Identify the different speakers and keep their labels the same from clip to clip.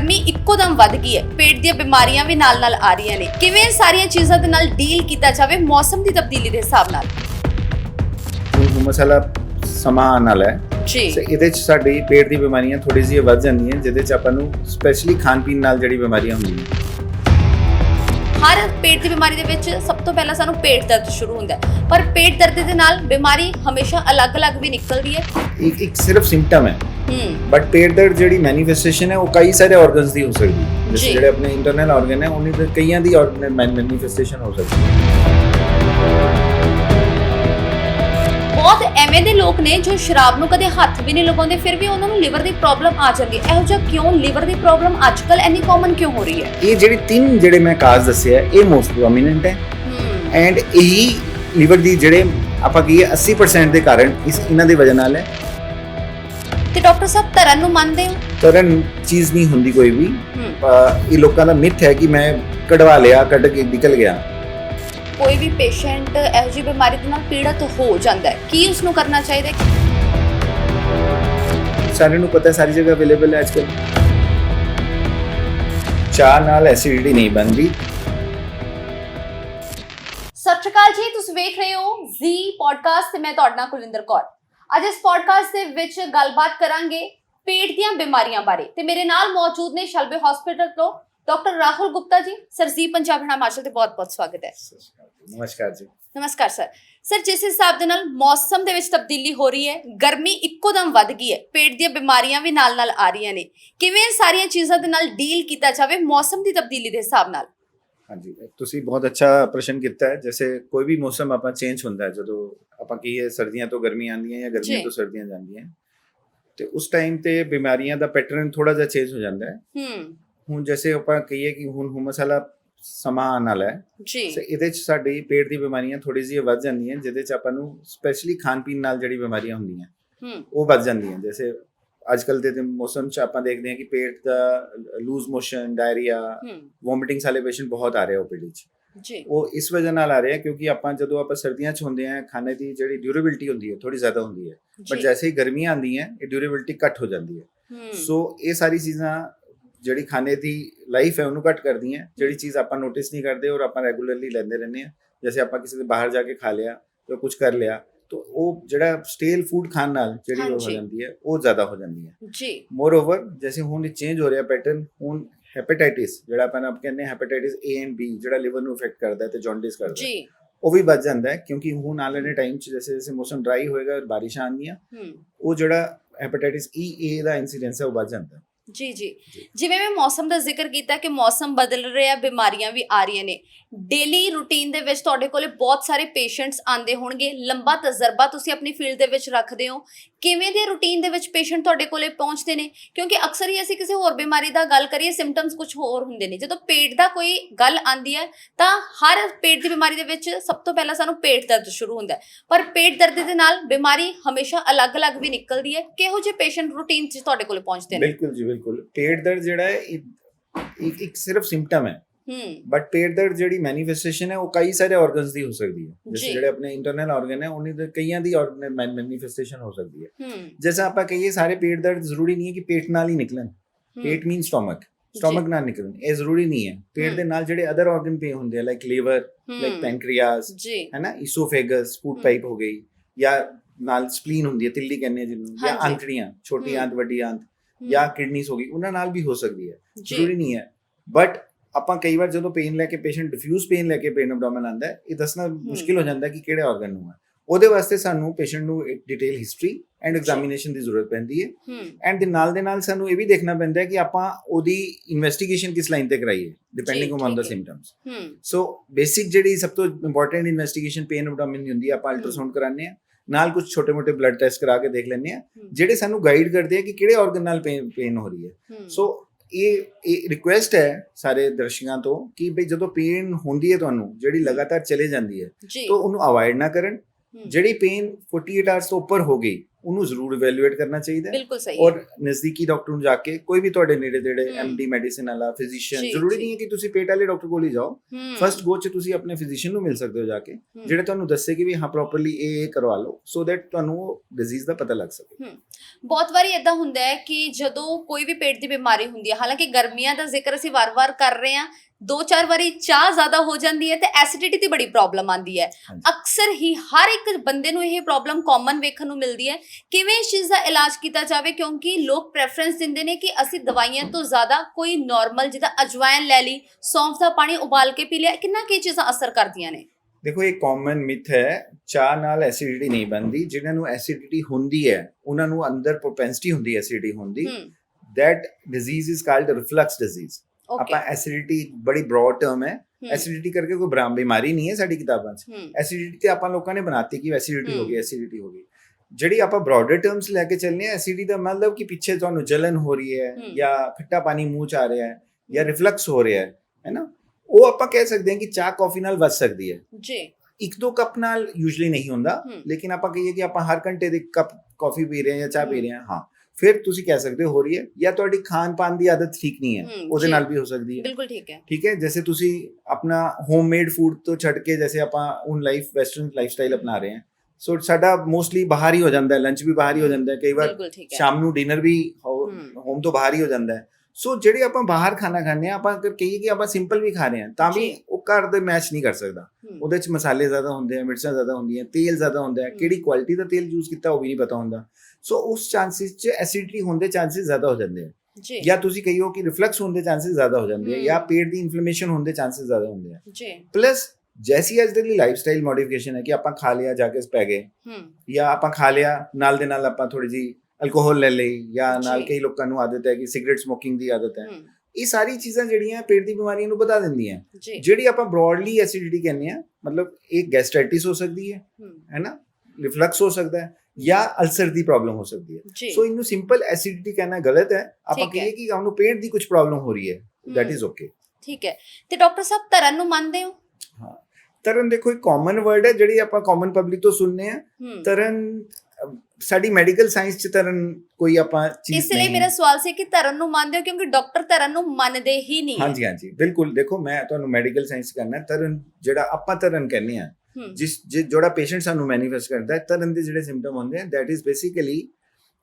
Speaker 1: ਗਰਮੀ ਇੱਕੋ ਦਮ ਵੱਧ ਗਈ ਹੈ। ਪੇਟ ਦੀਆਂ ਬਿਮਾਰੀਆਂ ਵੀ ਨਾਲ-ਨਾਲ ਆ ਰਹੀਆਂ ਨੇ। ਕਿਵੇਂ ਇਹ ਸਾਰੀਆਂ ਚੀਜ਼ਾਂ ਦੇ ਨਾਲ ਡੀਲ ਕੀਤਾ ਜਾਵੇ ਮੌਸਮ ਦੀ ਤਬਦੀਲੀ ਦੇ ਹਿਸਾਬ ਨਾਲ?
Speaker 2: ਹੁਣ ਮਸਲਾ ਸਮਾਂ ਆਉਣ ਵਾਲਾ ਹੈ।
Speaker 1: ਜੀ।
Speaker 2: ਤੇ ਇਹਦੇ ਚ ਸਾਡੀ ਪੇਟ ਦੀ ਬਿਮਾਰੀਆਂ ਥੋੜੀ ਜਿਹੀ ਵੱਧ ਜਾਂਦੀਆਂ ਜਿਹਦੇ ਚ ਆਪਾਂ ਨੂੰ ਸਪੈਸ਼ਲੀ ਖਾਣ ਪੀਣ ਨਾਲ ਜਿਹੜੀ ਬਿਮਾਰੀਆਂ ਹੁੰਦੀਆਂ
Speaker 1: ਹਰ ਪੇਟ ਦੀ ਬਿਮਾਰੀ ਦੇ ਵਿੱਚ ਸਭ ਤੋਂ ਪਹਿਲਾਂ ਸਾਨੂੰ ਪੇਟ ਦਰਦ ਸ਼ੁਰੂ ਹੁੰਦਾ ਹੈ। ਪਰ ਪੇਟ ਦਰਦ ਦੇ ਨਾਲ ਬਿਮਾਰੀ ਹਮੇਸ਼ਾ ਅਲੱਗ-ਅਲੱਗ ਵੀ ਨਿਕਲਦੀ ਹੈ।
Speaker 2: ਇੱਕ ਇੱਕ ਸਿਰਫ ਸਿੰਪਟਮ ਹੈ।
Speaker 1: ਹੂੰ।
Speaker 2: ਬਟ ਪੇਟ ਦਰਦ ਜਿਹੜੀ ਮੈਨੀਫੈਸਟੇਸ਼ਨ ਹੈ ਉਹ ਕਈ ਸਾਰੇ ਆਰਗਨਸ ਦੀ ਹੋ ਸਕਦੀ ਹੈ।
Speaker 1: ਜੀ।
Speaker 2: ਜਿਹੜੇ ਆਪਣੇ ਇੰਟਰਨਲ ਆਰਗਨ ਹੈ ਉਹਨਾਂ ਦੇ ਕਈਆਂ ਦੀ ਮੈਨੀਫੈਸਟੇਸ਼ਨ ਹੋ ਸਕਦੀ ਹੈ।
Speaker 1: ਐਵੇਂ ਦੇ ਲੋਕ ਨੇ ਜੋ ਸ਼ਰਾਬ ਨੂੰ ਕਦੇ ਹੱਥ ਵੀ ਨਹੀਂ ਲਗਾਉਂਦੇ ਫਿਰ ਵੀ ਉਹਨਾਂ ਨੂੰ ਲਿਵਰ ਦੀ ਪ੍ਰੋਬਲਮ ਆ ਜਾਂਦੀ ਹੈ। ਇਹੋ ਜਿਹਾ ਕਿਉਂ ਲਿਵਰ ਦੀ ਪ੍ਰੋਬਲਮ ਅੱਜਕੱਲ ਇੰਨੀ ਕਾਮਨ ਕਿਉਂ ਹੋ ਰਹੀ ਹੈ?
Speaker 2: ਇਹ ਜਿਹੜੇ ਤਿੰਨ ਜਿਹੜੇ ਮੈਂ ਕਾਜ਼ ਦੱਸਿਆ ਇਹ ਮੋਸਟ ਪ੍ਰੋਮਿਨੈਂਟ ਹੈ। ਐਂਡ ਇਹੀ ਲਿਵਰ ਦੀ ਜਿਹੜੇ ਆਪਾਂ ਕਹੀਏ 80% ਦੇ ਕਾਰਨ ਇਸ ਇਹਨਾਂ ਦੀ ਵਜ੍ਹਾ ਨਾਲ ਹੈ।
Speaker 1: ਤੇ ਡਾਕਟਰ ਸਾਹਿਬ ਤਰਨ ਨੂੰ ਮੰਨਦੇ ਹੋ?
Speaker 2: ਤਰਨ ਚੀਜ਼ ਨਹੀਂ ਹੁੰਦੀ ਕੋਈ ਵੀ। ਇਹ ਲੋਕਾਂ ਦਾ ਮਿੱਥ ਹੈ ਕਿ ਮੈਂ ਕਢਵਾ ਲਿਆ ਕੱਢ ਕੇ ਨਿਕਲ ਗਿਆ।
Speaker 1: ਕੋਈ ਵੀ ਪੇਸ਼ੈਂਟ ਇਹੋ ਜਿਹੀ ਬਿਮਾਰੀ ਦੇ ਨਾਲ ਪੀੜਤ ਹੋ ਜਾਂਦਾ ਹੈ ਕੀ ਉਸ ਨੂੰ ਕਰਨਾ ਚਾਹੀਦਾ ਹੈ?
Speaker 2: ਸਾਰਿਆਂ ਨੂੰ ਪਤਾ ਸਾਰੀ ਜਗ੍ਹਾ ਅਵੇਲੇਬਲ ਹੈ ਅੱਜਕੱਲ ਚਾਹ ਨਾਲ ਐਸਿਡਿਟੀ ਨਹੀਂ ਬਣਦੀ।
Speaker 1: ਸਤਿ ਸ਼੍ਰੀ ਅਕਾਲ ਜੀ ਤੁਸੀਂ ਵੇਖ ਰਹੇ ਹੋ ਜ਼ੀ ਪੋਡਕਾਸਟ ਤੇ ਮੈਂ ਤੁਹਾਡਾ ਨਾਲ ਕੁਲਿੰਦਰ ਕੌਰ। ਅੱਜ ਇਸ ਪੋਡਕਾਸਟ ਦੇ ਵਿੱਚ ਗੱਲਬਾਤ ਕਰਾਂਗੇ ਪੇਟ ਦੀਆਂ ਬਿਮਾਰੀਆਂ ਬਾਰੇ। ਤੇ ਮੇਰੇ ਨਾਲ ਮੌਜੂਦ ਨੇ ਸ਼ਲਬੇ ਹਸਪੀਟਲ ਤੋਂ ਡਾਕਟਰ ਰਾਹੁਲ ਗੁਪਤਾ ਜੀ ਸਰ ਜ਼ੀ ਪੰਜਾਬ ਹਿਮਾਚਲ ਤੇ ਬਹੁਤ-ਬਹੁਤ ਸਵਾਗਤ ਹੈ।
Speaker 2: ਨਮਸਕਾਰ ਜੀ।
Speaker 1: ਨਮਸਕਾਰ ਸਰ ਸਰ ਜਿਸ ਹਿਸਾਬ ਦੇ ਨਾਲ ਮੌਸਮ ਦੇ ਵਿੱਚ ਤਬਦੀਲੀ ਹੋ ਰਹੀ ਹੈ ਗਰਮੀ ਇੱਕੋ ਦਮ ਵੱਧ ਗਈ ਹੈ ਪੇਟ ਦੀਆਂ ਬਿਮਾਰੀਆਂ ਵੀ ਨਾਲ-ਨਾਲ ਆ ਰਹੀਆਂ ਨੇ। ਕਿਵੇਂ ਇਹ ਸਾਰੀਆਂ ਚੀਜ਼ਾਂ ਦੇ ਨਾਲ ਡੀਲ ਕੀਤਾ ਜਾਵੇ ਮੌਸਮ ਦੀ ਤਬਦੀਲੀ ਦੇ ਹਿਸਾਬ ਨਾਲ?
Speaker 2: ਹਾਂਜੀ ਤੁਸੀਂ ਬਹੁਤ ਅੱਛਾ ਪ੍ਰਸ਼ਨ ਕੀਤਾ ਹੈ। ਜੈਸੇ ਕੋਈ ਵੀ ਮੌਸਮ ਆਪਾਂ ਚੇਂਜ ਹੁੰਦਾ ਹੈ ਜਦੋਂ ਆਪਾਂ ਕਹੀਏ ਸਰਦੀਆਂ ਤੋਂ ਗਰਮੀਆਂ ਆਉਂਦੀਆਂ ਜਾਂ ਗਰਮੀਆਂ
Speaker 1: ਜੀ।
Speaker 2: ਤੋਂ ਸਰਦੀਆਂ ਜਾਂਦੀਆਂ। ਤੇ ਉਸ ਟਾਈਮ ਤੇ ਬਿਮਾਰੀਆਂ ਦਾ ਪੈਟਰਨ ਥੋੜਾ ਜਿਹਾ ਚੇਂਜ ਹੋ ਜਾਂਦਾ ਹੈ।
Speaker 1: ਹੂੰ।
Speaker 2: ਹੁਣ ਜੈਸੇ ਆਪਾਂ ਕਹੀਏ ਕਿ ਹੁਣ ਹੁਮਸ ਵਾਲਾ ਸਮਾਂ ਆਉਣ ਵਾਲਾ ਹੈ
Speaker 1: ਜੀ।
Speaker 2: ਤੇ ਇਹਦੇ ਚ ਸਾਡੀ ਪੇਟ ਦੀ ਬਿਮਾਰੀਆਂ ਥੋੜੀ ਜਿਹੀ ਵੱਧ ਜਾਂਦੀਆਂ ਜਿਹਦੇ ਚ ਆਪਾਂ ਨੂੰ ਸਪੈਸ਼ਲੀ ਖਾਣ ਪੀਣ ਨਾਲ ਜਿਹੜੀ ਬਿਮਾਰੀਆਂ ਹੁੰਦੀਆਂ
Speaker 1: ਹੂੰ।
Speaker 2: ਉਹ ਵੱਧ ਜਾਂਦੀਆਂ। ਜੈਸੇ ਅੱਜ ਕੱਲ ਦੇ ਮੌਸਮ ਚ ਆਪਾਂ ਦੇਖਦੇ ਹਾਂ ਕਿ ਪੇਟ ਦਾ ਲੂਜ਼ ਮੋਸ਼ਨ ਡਾਇਰੀਆ ਵੋਮਿਟਿੰਗ ਵਾਲੇ ਪੇਸ਼ੈਂਟ ਬਹੁਤ ਆ ਰਹੇ ਓਪੀਡੀ ਚ
Speaker 1: ਜੀ।
Speaker 2: ਉਹ ਇਸ ਵਜ੍ਹਾ ਨਾਲ ਆ ਰਹੇ ਆ ਕਿਉਂਕਿ ਆਪਾਂ ਜਦੋਂ ਆਪਾਂ ਸਰਦੀਆਂ ਚ ਹੁੰਦੇ ਆ ਖਾਣੇ ਦੀ ਜਿਹੜੀ ਡਿਊਰੇਬਿਲਟੀ ਹੁੰਦੀ ਹੈ ਥੋੜੀ ਜ਼ਿਆਦਾ ਹੁੰਦੀ ਹੈ। ਬਟ
Speaker 1: ਜੀ
Speaker 2: ਜੈਸੇ ਹੀ ਗਰਮੀਆਂ ਆਉਂਦੀਆਂ ਇਹ ਡਿਊਰੇਬਿਲਟੀ ਘੱਟ ਹੋ ਜਾਂਦੀ ਹੂੰ। ਸੋ ਇਹ ਸਾਰੀ ਚੀਜ਼ਾਂ ਜਿਹੜੀ ਖਾਣੇ ਦੀ ਲਾਈਫ ਹੈ ਉਹਨੂੰ ਘੱਟ ਕਰਦੀਆਂ ਜਿਹੜੀ ਚੀਜ਼ ਆਪਾਂ ਨੋਟਿਸ ਨਹੀਂ ਕਰਦੇ ਔਰ ਆਪਾਂ ਰੈਗੂਲਰਲੀ ਲੈਂਦੇ ਰਹਿੰਦੇ ਆ ਜੈਸੇ ਆਪਾਂ ਕਿਸੇ ਦੇ ਬਾਹਰ ਜਾ ਕੇ ਖਾ ਲਿਆ ਜਾਂ ਕੁਝ ਕਰ ਲਿਆ ਤਾਂ ਉਹ ਜਿਹੜਾ ਸਟੇਲ ਫੂਡ ਖਾਣ ਨਾਲ ਜਿਹੜੀ ਹੋ। ਜਾਂਦੀ ਹੈ ਉਹ ਜ਼ਿਆਦਾ ਹੋ ਜਾਂਦੀ ਹੈ।
Speaker 1: ਜੀ।
Speaker 2: ਮੋਰ ਓਵਰ ਜੈਸੇ ਹੁਣ ਇਹ ਚੇਂਜ ਹੋ ਰਿਹਾ ਪੈਟਰਨ ਹੁਣ ਹੈਪੇਟਾਈਟਿਸ ਜਿਹੜਾ ਆਪਾਂ ਆਪ ਕਹਿੰਦੇ ਹੈਪੇਟਾਈਟਿਸ A ਐਂਡ B ਜਿਹੜਾ ਲਿਵਰ ਨੂੰ ਇਫੈਕਟ ਕਰਦਾ ਹੈ ਤੇ ਜੌਂਡਿਸ ਕਰਦਾ ਹੈ
Speaker 1: ਜੀ।
Speaker 2: ਉਹ ਵੀ ਵੱਧ ਜਾਂਦਾ ਹੈ ਕਿਉਂਕਿ ਹੁਣ ਆਉਣ ਵਾਲੇ ਟਾਈਮ 'ਚ ਜੈਸੇ ਜੈਸੇ ਮੌਸਮ ਡਰਾਈ ਹੋਏਗਾ ਬਾਰਿਸ਼ਾਂ
Speaker 1: ਹੂੰ।
Speaker 2: ਉਹ ਜਿਹੜਾ ਹੈਪੇਟਾਈਟਿਸ E A ਦਾ ਇਨਸੀਡੈਂਸ ਹੈ ਉਹ ਵੱਧ ਜਾਂਦਾ ਹੈ।
Speaker 1: ਜੀ ਜੀ। ਜਿਵੇਂ ਮੈਂ ਮੌਸਮ ਦਾ ਜ਼ਿਕਰ ਕੀਤਾ ਕਿ ਮੌਸਮ ਬਦਲ ਰਿਹਾ ਬਿਮਾਰੀਆਂ ਵੀ ਆ ਰਹੀਆਂ ਨੇ। ਡੇਲੀ ਰੂਟੀਨ ਦੇ ਵਿੱਚ ਤੁਹਾਡੇ ਕੋਲੇ ਬਹੁਤ ਸਾਰੇ ਪੇਸ਼ੈਂਟਸ ਆਂਦੇ ਹੋਣਗੇ। ਲੰਬਾ ਤਜਰਬਾ ਤੁਸੀਂ ਆਪਣੀ ਫੀਲਡ ਦੇ ਵਿੱਚ ਰੱਖਦੇ ਹੋ। ਕਿਵੇਂ ਦੇ ਰੂਟੀਨ ਦੇ ਵਿੱਚ ਪੇਸ਼ੈਂਟ ਤੁਹਾਡੇ ਕੋਲੇ ਪਹੁੰਚਦੇ ਨੇ? ਕਿਉਂਕਿ ਅਕਸਰ ਹੀ ਅਸੀਂ ਕਿਸੇ ਹੋਰ ਬਿਮਾਰੀ ਦਾ ਗੱਲ ਕਰੀਏ ਸਿੰਪਟਮਸ ਕੁਝ ਹੋਰ ਹੁੰਦੇ ਨੇ। ਜਦੋਂ ਪੇਟ ਦਾ ਕੋਈ ਗੱਲ ਆਂਦੀ ਹੈ, ਤਾਂ ਹਰ ਪੇਟ ਦੀ ਬਿਮਾਰੀ ਦੇ ਵਿੱਚ ਸਭ ਤੋਂ ਪਹਿਲਾਂ ਸਾਨੂੰ ਪੇਟ ਦਰਦ ਸ਼ੁਰੂ ਹੁੰਦਾ ਹੈ। ਪਰ ਪੇਟ ਦਰਦ ਦੇ ਨਾਲ ਬਿਮਾਰੀ ਹਮੇਸ਼ਾ ਅਲੱਗ-ਅਲੱਗ ਵੀ ਨਿਕਲਦੀ ਹੈ। ਕਿਹੋ ਜਿਹੇ ਪੇਸ਼ੈਂਟ ਰੂਟੀਨ 'ਚ ਤੁਹਾਡੇ ਕੋਲੇ ਪਹੁੰਚਦੇ ਨੇ?
Speaker 2: ਬਿਲਕੁਲ ਜੀ, ਬਿਲਕੁਲ। ਪੇਟ ਦਰਦ ਜਿਹੜਾ ਹੈ ਇੱਕ ਸਿਰਫ ਸਿੰਪਟਮ ਹੈ। ਬਟ ਪੇਟ ਦਰਦ ਜਿਹੜੀ ਮੈਨੀਫੈਸਟੇਸ਼ਨ ਹੈ ਉਹ ਕਈ ਸਾਰੇ ਆਰਗਨਸ ਦੀ ਹੋ ਸਕਦੀ ਹੈ।
Speaker 1: ਜੀ।
Speaker 2: ਜਿਵੇਂ ਜਿਹੜੇ ਆਪਣੇ ਇੰਟਰਨਲ ਆਰਗਨ ਹੈ ਉਹਨਾਂ ਦੇ ਕਈਆਂ ਦੀ ਮੈਨੀਫੈਸਟੇਸ਼ਨ ਹੋ ਸਕਦੀ ਹੈ। ਜੈਸਾ ਆਪਾਂ ਕਹੀਏ ਸਾਰੇ ਪੇਟ ਦਰਦ ਜ਼ਰੂਰੀ ਨਹੀਂ ਹੈ ਕਿ ਪੇਟ ਨਾਲ ਹੀ ਨਿਕਲਣ। ਪੇਟ ਮੀਨ ਸਟਮਕ ਸਟਮਕ ਨਾਲ ਨਿਕਲਣ ਇਹ ਜ਼ਰੂਰੀ ਨਹੀਂ ਹੈ। ਪੇਟ। ਦੇ ਨਾਲ ਜਿਹੜੇ ਅਦਰ ਆਰਗਨ ਪੇ ਹੁੰਦੇ ਆ ਲਾਈਕ ਲੀਵਰ ਲਾਈਕ ਪੈਨਕ੍ਰੀਆਸ
Speaker 1: ਜੀ।
Speaker 2: ਹੈ ਨਾ ਈਸੋਫੇਗਸ ਫੂਡ। ਪਾਈਪ ਹੋ ਗਈ ਜਾਂ ਨਾਲ ਸਪਲੀਨ ਹੁੰਦੀ ਹੈ ਤਿੱਲੀ ਕਹਿੰਦੇ ਜਿਹਨੂੰ ਜਾਂ। ਅੰਤੜੀਆਂ ਛੋਟੀ। ਆਂਤ ਵੱਡੀ ਆਂਤ ਜਾਂ ਕਿਡਨੀਸ ਹੋ ਗਈ ਉਹਨਾਂ ਨਾਲ ਵੀ ਹੋ ਸਕਦੀ ਹੈ। ਜ਼ਰੂਰੀ ਨਹੀਂ ਹੈ। ਬਟ ਆਪਾਂ ਕਈ ਵਾਰ ਜਦੋਂ ਪੇਨ ਲੈ ਕੇ ਪੇਸ਼ੈਂਟ ਡਿਫਿਊਜ਼ ਪੇਨ ਲੈ ਕੇ ਪੇਨ ਐਬਡੋਮਨ ਆਂਦਾ ਹੈ ਇਹ ਦੱਸਣਾ ਮੁਸ਼ਕਿਲ ਹੋ ਜਾਂਦਾ ਹੈ ਕਿ ਕਿਹੜੇ ਆਰਗਨ ਨੂੰ ਹੈ। ਉਹਦੇ ਵਾਸਤੇ ਸਾਨੂੰ ਪੇਸ਼ੈਂਟ ਨੂੰ ਇੱਕ ਡਿਟੇਲ ਹਿਸਟਰੀ ਐਂਡ ਐਗਜ਼ਾਮੀਨੇਸ਼ਨ ਦੀ ਜ਼ਰੂਰਤ ਪੈਂਦੀ ਹੈ। ਐਂਡ ਦੇ ਨਾਲ ਦੇ ਨਾਲ ਸਾਨੂੰ ਇਹ ਵੀ ਦੇਖਣਾ ਪੈਂਦਾ ਹੈ ਕਿ ਆਪਾਂ ਉਹਦੀ ਇਨਵੈਸਟੀਗੇਸ਼ਨ ਕਿਸ ਲਾਈਨ ਤੇ ਕਰਾਈਏ ਡਿਪੈਂਡਿੰਗ ਔਨ ਦਾ। ਸਿੰਪਟਮਸ ਸੋ ਬੇਸਿਕ ਜਿਹੜੀ ਸਭ ਤੋਂ ਇੰਪੋਰਟੈਂਟ ਇਨਵੈਸਟੀਗੇਸ਼ਨ ਪੇਨ ਐਬਡੋਮਨ ਦੀ ਹੁੰਦੀ ਹੈ ਆਪਾਂ ਅਲਟਰਾਸਾਊਂਡ ਕਰਾਉਂਦੇ ਆ ਨਾਲ ਕੁਝ ਛੋਟੇ-ਮੋਟੇ ਬਲੱਡ ਟੈਸਟ ਕਰਾ ਕੇ ਦੇਖ ਲੈਂਦੇ ਆ ਜਿਹੜੇ ਸਾਨੂੰ ਗਾਈਡ ਕਰਦੇ ਆ ਕਿ ਕਿਹੜੇ ਆਰਗਨ ਨਾਲ ਪੇਨ ਹੋ ਰਹੀ ਹੂੰ, ਸੋ ਇਹ ਇਹ ਰਿਕੁਐਸਟ ਹੈ ਸਾਰੇ ਦਰਸ਼ਕਾਂ ਤੋਂ ਕਿ ਭਈ ਜਦੋਂ ਪੇਨ ਹੁੰਦੀ ਹੈ ਤੁਹਾਨੂੰ ਜਿਹੜੀ ਲਗਾਤਾਰ ਚਲੇ ਜਾਂਦੀ ਹੈ
Speaker 1: ਜੀ।
Speaker 2: ਤਾਂ ਉਹਨੂੰ ਅਵਾਇਡ ਨਾ ਕਰਨ। ਜਿਹੜੀ ਪੇਨ 48 ਆਵਰਸ ਤੋਂ ਉੱਪਰ ਹੋ ਗਈ ਉਹਨੂੰ ਜ਼ਰੂਰ ਇਵੈਲੂਏਟ ਕਰਨਾ ਚਾਹੀਦਾ
Speaker 1: ਬਿਲਕੁਲ ਸਹੀ
Speaker 2: ਔਰ ਨਜ਼ਦੀਕੀ ਡਾਕਟਰ ਨੂੰ ਜਾ ਕੇ ਕੋਈ ਵੀ ਤੁਹਾਡੇ ਨੇੜੇ ਤੇੜੇ। ਐਮਡੀ ਮੈਡੀਸਿਨ ਵਾਲਾ ਫਿਜ਼ੀਸ਼ੀਅਨ ਜ਼ਰੂਰੀ। ਨਹੀਂ ਹੈ ਕਿ ਤੁਸੀਂ ਪੇਟ ਵਾਲੇ ਡਾਕਟਰ ਕੋਲ ਹੀ ਜਾਓ ਫਰਸਟ ਗੋ ਚ ਤੁਸੀਂ ਆਪਣੇ ਫਿਜ਼ੀਸ਼ੀਅਨ ਨੂੰ ਮਿਲ ਸਕਦੇ ਹੋ ਜਾ ਕੇ। ਜਿਹੜੇ ਤੁਹਾਨੂੰ ਦੱਸੇ ਕਿ ਵੀ ਹਾਂ ਪ੍ਰੋਪਰਲੀ ਇਹ ਇਹ ਕਰਵਾ ਲਓ ਸੋ ਦੈਟ ਤੁਹਾਨੂੰ ਡਿਜ਼ੀਜ਼ ਦਾ ਪਤਾ ਲੱਗ ਸਕੇ
Speaker 1: ਬਹੁਤ ਵਾਰੀ ਇਦਾਂ ਹੁੰਦਾ ਹੈ ਕਿ ਜਦੋਂ ਕੋਈ ਵੀ ਪੇਟ ਦੀ ਬਿਮਾਰੀ ਹੁੰਦੀ ਹੈ ਹਾਲਾਂਕਿ ਗਰਮੀਆਂ ਦਾ ਜ਼ਿਕਰ ਅਸੀਂ ਵਾਰ-ਵਾਰ ਕਰ ਰਹੇ ਹਾਂ ਦੋ ਚਾਰ ਵਾਰੀ ਚਾਹ ਜ਼ਿਆਦਾ ਹੋ ਜਾਂਦੀ ਹੈ ਤੇ ਐਸਿਡਿਟੀ ਦੀ ਬੜੀ ਪ੍ਰੋਬਲਮ ਆਉਂਦੀ ਹੈ। ਅਕਸਰ ਹੀ ਹਰ ਇੱਕ ਬੰਦੇ ਨੂੰ ਇਹ ਪ੍ਰੋਬਲਮ ਕਾਮਨ ਵੇਖਣ ਨੂੰ ਮਿਲਦੀ ਹੈ। ਕਿਵੇਂ ਇਸ ਚੀਜ਼ ਦਾ ਇਲਾਜ ਕੀਤਾ ਜਾਵੇ? ਕਿਉਂਕਿ ਲੋਕ ਪ੍ਰੈਫਰੈਂਸ ਦਿੰਦੇ ਨੇ ਕਿ ਅਸੀਂ ਦਵਾਈਆਂ ਤੋਂ ਜ਼ਿਆਦਾ ਕੋਈ ਨਾਰਮਲ ਜਿੱਦਾਂ ਅਜਵਾਇਨ ਲੈ ਲਈ ਸੌਂਫ ਦਾ ਪਾਣੀ ਉਬਾਲ ਕੇ ਪੀ ਲਿਆ ਕਿੰਨਾ ਕੀ ਚੀਜ਼ਾਂ ਅਸਰ ਕਰਦੀਆਂ ਨੇ?
Speaker 2: ਦੇਖੋ ਇਹ ਕਾਮਨ ਮਿਥ ਹੈ। ਚਾਹ ਨਾਲ ਐਸਿਡਿਟੀ ਨਹੀਂ ਬਣਦੀ। ਜਿਨ੍ਹਾਂ ਨੂੰ ਐਸਿਡਿਟੀ ਹੁੰਦੀ ਹੈ ਉਹਨਾਂ ਨੂੰ ਅੰਦਰ ਪ੍ਰੋਪੈਂਸਿਟੀ ਹੁੰਦੀ ਐਸਿਡਿਟੀ ਹੁੰਦੀ disease is called reflux disease
Speaker 1: okay
Speaker 2: ਆਪਾਂ ਐਸਿਡਿਟੀ ਬੜੀ ਬ੍ਰੌਡ ਟਰਮ ਹੈ ਐਸਿਡਿਟੀ ਕਰਕੇ ਕੋਈ ਬਰਾਮ ਬਿਮਾਰੀ ਨਹੀਂ ਹੈ ਸਾਡੀ ਕਿਤਾਬਾਂ 'ਚ
Speaker 1: ਹੂੰ
Speaker 2: ਐਸਿਡਿਟੀ ਤੇ ਆਪਾਂ ਲੋਕਾਂ ਨੇ ਬਣਾਤੀ ਕਿ ਐਸਿਡਿਟੀ ਹੋ ਗਈ
Speaker 1: ਹਮ।
Speaker 2: ਐਸਿਡਿਟੀ ਹੋ ਗਈ ਜਿਹੜੀ ਆਪਾਂ ਬ੍ਰੌਡਰ ਟਰਮਸ ਲੈ ਕੇ ਚੱਲਨੇ ਆ ਐਸਿਡਿਟੀ ਦਾ ਮਤਲਬ ਕਿ ਪਿੱਛੇ ਤੁਹਾਨੂੰ ਜਲਨ ਹੋ ਰਹੀ ਹੈ
Speaker 1: ਹਮ।
Speaker 2: ਜਾਂ ਖੱਟਾ ਪਾਣੀ ਮੂੰਹ ਚ ਆ ਰਿਹਾ ਹੈ ਜਾਂ ਰਿਫਲਕਸ ਹੋ ਰਿਹਾ ਹੈ ਹੈ ਨਾ ਉਹ ਆਪਾਂ ਕਹਿ ਸਕਦੇ ਹਾਂ ਕਿ ਚਾਹ ਕਾਫੀ ਨਾਲ ਵੱਧ ਸਕਦੀ ਹੈ
Speaker 1: ਜੀ
Speaker 2: ਇੱਕ ਦੋ ਕੱਪ ਨਾਲ ਯੂਜੂਲੀ ਨਹੀਂ ਹੁੰਦਾ
Speaker 1: ਹੂੰ
Speaker 2: ਲੇਕਿਨ ਆਪਾਂ ਕਹੀਏ ਕਿ ਆਪਾਂ ਹਰ ਘੰਟੇ ਦੇ ਕੱਪ ਕਾਫੀ ਪੀ ਰਹੇ ਹਾਂ ਜਾਂ ਚਾਹ ਪੀ
Speaker 1: ਹਮ।
Speaker 2: ਰਹੇ ਹਾਂ ਹਾਂ ਫਿਰ ਤੁਸੀਂ ਕਹਿ ਸਕਦੇ ਹੋ ਹੋ ਰਹੀ ਹੈ ਜਾਂ ਤੁਹਾਡੀ ਖਾਣ ਪਾਣ ਦੀ ਆਦਤ ਠੀਕ ਨਹੀਂ ਹੈ ਉਹਦੇ। ਨਾਲ ਵੀ ਹੋ ਸਕਦੀ ਹੈ
Speaker 1: ਬਿਲਕੁਲ ਠੀਕ ਹੈ
Speaker 2: ਠੀਕ ਹੈ ਜੈਸੇ ਤੁਸੀਂ ਆਪਣਾ ਹੋਮਮੇਡ ਫੂਡ ਤੋਂ ਛੱਡ ਕੇ ਜੈਸੇ ਆਪਾਂ ਹੁਣ ਲਾਈਫ ਵੈਸਟਰਨ ਲਾਈਫਸਟਾਈਲ ਅਪਣਾ ਰਹੇ ਹਾਂ ਸੋ ਸਾਡਾ ਮੋਸਟਲੀ ਬਾਹਰ ਹੀ ਹੋ ਜਾਂਦਾ ਹੈ ਲੰਚ ਵੀ ਬਾਹਰ ਹੀ ਹੋ ਜਾਂਦਾ ਹੈ ਕਈ ਵਾਰ ਸ਼ਾਮ ਨੂੰ ਡਿਨਰ ਵੀ।
Speaker 1: ਹੋਮ
Speaker 2: ਤੋਂ ਬਾਹਰ ਹੀ ਹੋ ਜਾਂਦਾ ਹੈ ਸੋ ਜਿਹੜੇ ਆਪਾਂ ਬਾਹਰ ਖਾਣਾ ਖਾਂਦੇ ਆ ਆਪਾਂ ਅਗਰ ਕਹੀਏ ਕਿ ਆਪਾਂ ਸਿੰਪਲ ਵੀ ਖਾ ਰਹੇ ਹਾਂ ਤਾਂ ਵੀ। ਉਹ ਘਰ ਦੇ ਮੈਚ ਨਹੀਂ ਕਰ ਸਕਦਾ। ਉਹਦੇ ਚ ਮਸਾਲੇ ਜ਼ਿਆਦਾ ਹੁੰਦੇ ਆ ਮਿਰਚਾਂ ਜ਼ਿਆਦਾ ਹੁੰਦੀਆਂ ਤੇਲ ਜ਼ਿਆਦਾ ਹੁੰਦਾ ਹੈ। ਕਿਹੜੀ ਕੁਆਲਿਟੀ ਦਾ ਤੇਲ ਯੂਜ਼ ਕੀਤਾ ਉਹ ਵੀ ਨਹੀਂ ਪਤਾ ਹੁੰਦਾ। ਸੋ ਉਸ ਚਾਂਸਸ ਚ ਐਸਿਡਿਟੀ ਹੋਣ ਦੇ ਚਾਂਸਸ ਜ਼ਿਆਦਾ ਹੋ ਜਾਂਦੇ ਆ।
Speaker 1: ਜੀ।
Speaker 2: ਜਾਂ ਤੁਸੀਂ ਕਹੀਓ ਕਿ ਰਿਫਲਕਸ ਹੋਣ ਦੇ ਚਾਂਸਸ ਜ਼ਿਆਦਾ ਹੋ ਜਾਂਦੇ ਆ। ਜਾਂ ਪੇਟ ਦੀ ਇਨਫਲੇਮੇਸ਼ਨ ਹੋਣ ਦੇ ਚਾਂਸਸ ਜ਼ਿਆਦਾ ਹੁੰਦੇ ਆ।
Speaker 1: ਜੀ।
Speaker 2: ਪਲੱਸ ਜੈਸੀ ਅੱਜ ਦੀ ਲਾਈਫਸਟਾਈਲ ਮੋਡੀਫਿਕੇਸ਼ਨ ਹੈ ਕਿ ਆਪਾਂ ਖਾ ਲਿਆ ਜਾ ਕੇ ਪੈ ਗਏ।
Speaker 1: ਹੂੰ।
Speaker 2: ਜਾਂ ਆਪਾਂ ਖਾ ਲਿਆ ਨਾਲ ਦੇ ਨਾਲ ਆਪਾਂ ਥੋੜੀ ਜੀ ਅਲਕੋਹਲ ਲੈ ਲਈ ਜਾਂ ਨਾਲ। ਕਈ ਲੋਕਾਂ ਨੂੰ ਆਦਤ ਹੈ ਕਿ ਸਿਗਰਟ ਸਮੋਕਿੰਗ ਦੀ ਆਦਤ ਹੈ। ਇਹ ਸਾਰੀ ਚੀਜ਼ਾਂ ਜਿਹੜੀਆਂ ਪੇਟ ਦੀ ਬਿਮਾਰੀਆਂ ਨੂੰ ਵਧਾ ਦਿੰਦੀਆਂ। ਜਿਹੜੀ ਆਪਾਂ ਬ੍ਰੌਡਲੀ ਐਸਿਡਿਟੀ ਕਹਿੰਦੇ ਆ ਮਤਲਬ ਇਹ ਗੈਸਟ੍ਰਾਈਟਿਸ ਹੋ ਸਕਦੀ ਹੈ
Speaker 1: ਹੂੰ।
Speaker 2: ਹੈ ਨਾ ਰਿਫਲਕਸ ਹੋ ਸਕਦਾ ਹੈ ਜਾਂ ਅਲਸਰ ਦੀ ਪ੍ਰੋਬਲਮ ਹੋ ਸਕਦੀ ਹੈ। ਸੋ ਇਹਨੂੰ ਸਿੰਪਲ ਐਸਿਡਿਟੀ ਕਹਿਣਾ ਗਲਤ ਹੈ। ਆਪਾਂ। ਕਹੀਏ ਕਿ ਉਹਨੂੰ ਪੇਟ ਦੀ ਕੁਝ ਪ੍ਰੋਬਲਮ ਹੋ ਰਹੀ ਹੈ।
Speaker 1: ਹਮ,
Speaker 2: ਇਜ਼ ਓਕੇ
Speaker 1: ਠੀਕ ਹੈ। ਤੇ ਡਾਕਟਰ ਸਾਹਿਬ ਧਰਨ ਨੂੰ ਮੰਨਦੇ ਹੋ?
Speaker 2: ਹਾਂ। ਤਰਨ ਦੇਖੋ ਇੱਕ ਕਾਮਨ ਵਰਡ ਹੈ ਜਿਹੜੀ ਆਪਾਂ ਕਾਮਨ ਪਬਲਿਕ ਤੋਂ ਸੁਣਨੇ ਆ ਤਰਨ ਸਾਡੀ ਮੈਡੀਕਲ ਸਾਇੰਸ ਚ ਤਰਨ ਕੋਈ ਆਪਾਂ ਚੀਜ਼
Speaker 1: ਇਸ ਲਈ ਮੇਰਾ। ਸਵਾਲ ਸੀ ਕਿ ਧਰਨ ਨੂੰ ਮੰਨਦੇ ਹੋ ਕਿਉਂਕਿ ਡਾਕਟਰ ਧਰਨ ਨੂੰ ਮੰਨਦੇ ਹੀ ਨਹੀਂ
Speaker 2: ਹਾਂਜੀ ਹਾਂਜੀ ਬਿਲਕੁਲ। ਦੇਖੋ ਮੈਂ ਤੁਹਾਨੂੰ ਮੈਡੀਕਲ ਸਾਇੰਸ ਕਰਨਾ ਤਰਨ ਜਿਹੜਾ ਆਪਾਂ ਤਰਨ ਕਹਿੰਦੇ ਆ ਜਿਸ ਜਿਹੜਾ ਪੇਸ਼ੈਂਟ ਸਾਨੂੰ ਮੈਨੀਫੈਸਟ ਕਰਦਾ ਹੈ ਤਰਨ ਦੇ ਜਿਹੜੇ ਸਿੰਪਟਮ ਹੁੰਦੇ ਆ that is basically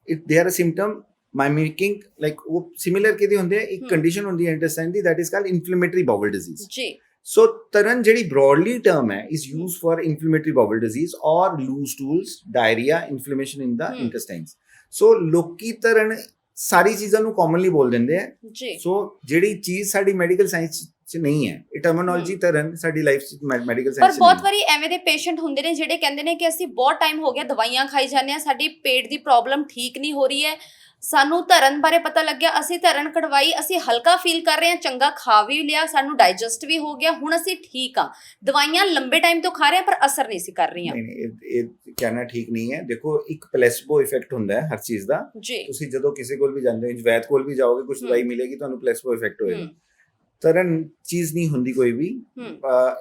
Speaker 2: it they are uh symptom mimicking like ਉਹ ਸਿਮਿਲਰ ਕਿਹਦੇ ਹੁੰਦੇ ਆ? ਇੱਕ। ਕੰਡੀਸ਼ਨ ਹੁੰਦੀ ਹੈ intestine the that is called inflammatory bowel disease
Speaker 1: ਜੀ।
Speaker 2: ਸੋ ਤਰਨ ਜਿਹੜੀ broadly term ਹੈ is used for inflammatory bowel disease or loose stools diarrhea inflammation in the
Speaker 1: Hmm.
Speaker 2: intestines ਸੋ ਲੋਕੀ ਤਰਨ ਸਾਰੀ ਚੀਜ਼ਾਂ ਨੂੰ ਕਾਮਨਲੀ ਬੋਲ ਦਿੰਦੇ ਆ
Speaker 1: ਜੀ
Speaker 2: ਸੋ ਜਿਹੜੀ ਚੀਜ਼ ਸਾਡੀ ਮੈਡੀਕਲ ਸਾਇੰਸ ਚ ਨਹੀਂ ਹੈ ਇਹ ਟਰਮੀਨੋਲੋਜੀ ਤਰਨ ਸਾਡੀ ਲਾਈਫ ਚ ਮੈਡੀਕਲ
Speaker 1: ਪਰ
Speaker 2: ਸਾਇੰਸ
Speaker 1: ਬਹੁਤ। ਵਾਰੀ ਐਵੇਂ ਦੇ ਪੇਸ਼ੈਂਟ ਹੁੰਦੇ ਨੇ ਜਿਹੜੇ ਕਹਿੰਦੇ ਨੇ ਕਿ ਅਸੀਂ ਬਹੁਤ ਟਾਈਮ ਹੋ ਗਿਆ ਦਵਾਈਆਂ ਖਾਈ ਜਾਂਦੇ ਆ ਸਾਡੀ ਪੇਟ ਦੀ ਪ੍ਰੋਬਲਮ ਠੀਕ ਨਹੀਂ ਹੋ ਰਹੀ ਹੈ ਸਾਨੂੰ ਧਰਨ ਬਾਰੇ ਪਤਾ ਲੱਗਿਆ ਅਸੀਂ ਧਰਨ ਕਢਵਾਈ ਅਸੀਂ ਹਲਕਾ ਫੀਲ ਕਰ ਰਹੇ ਹਾਂ ਚੰਗਾ ਖਾ ਵੀ ਲਿਆ ਸਾਨੂੰ ਡਾਈਜੈਸਟ ਵੀ ਹੋ ਗਿਆ ਹੁਣ ਅਸੀਂ ਠੀਕ ਆ ਦਵਾਈਆਂ ਲੰਬੇ ਟਾਈਮ ਤੋਂ ਖਾ ਰਹੇ ਹਾਂ ਪਰ ਅਸਰ ਨਹੀਂ ਸੀ ਕਰ ਰਹੀਆਂ।
Speaker 2: ਨਹੀਂ ਨਹੀਂ ਇਹ- ਇਹ ਕਹਿਣਾ ਠੀਕ ਨਹੀਂ ਹੈ। ਦੇਖੋ ਇੱਕ ਪਲੇਸਬੋ ਇਫੈਕਟ ਹੁੰਦਾ ਹੈ ਹਰ ਚੀਜ਼ ਦਾ।
Speaker 1: ਜੀ।
Speaker 2: ਤੁਸੀਂ ਜਦੋਂ ਕਿਸੇ ਕੋਲ ਵੀ ਜਾਂਦੇ ਹੋ ਵੈਦ ਕੋਲ ਵੀ ਜਾਓਗੇ ਕੁਝ
Speaker 1: ਹਮ।
Speaker 2: ਦਵਾਈ ਮਿਲੇਗੀ ਤੁਹਾਨੂੰ ਪਲੇਸਬੋ ਇਫੈਕਟ ਹੋਏਗਾ। ਤਰਨ ਚੀਜ਼ ਨਹੀਂ ਹੁੰਦੀ ਕੋਈ ਵੀ।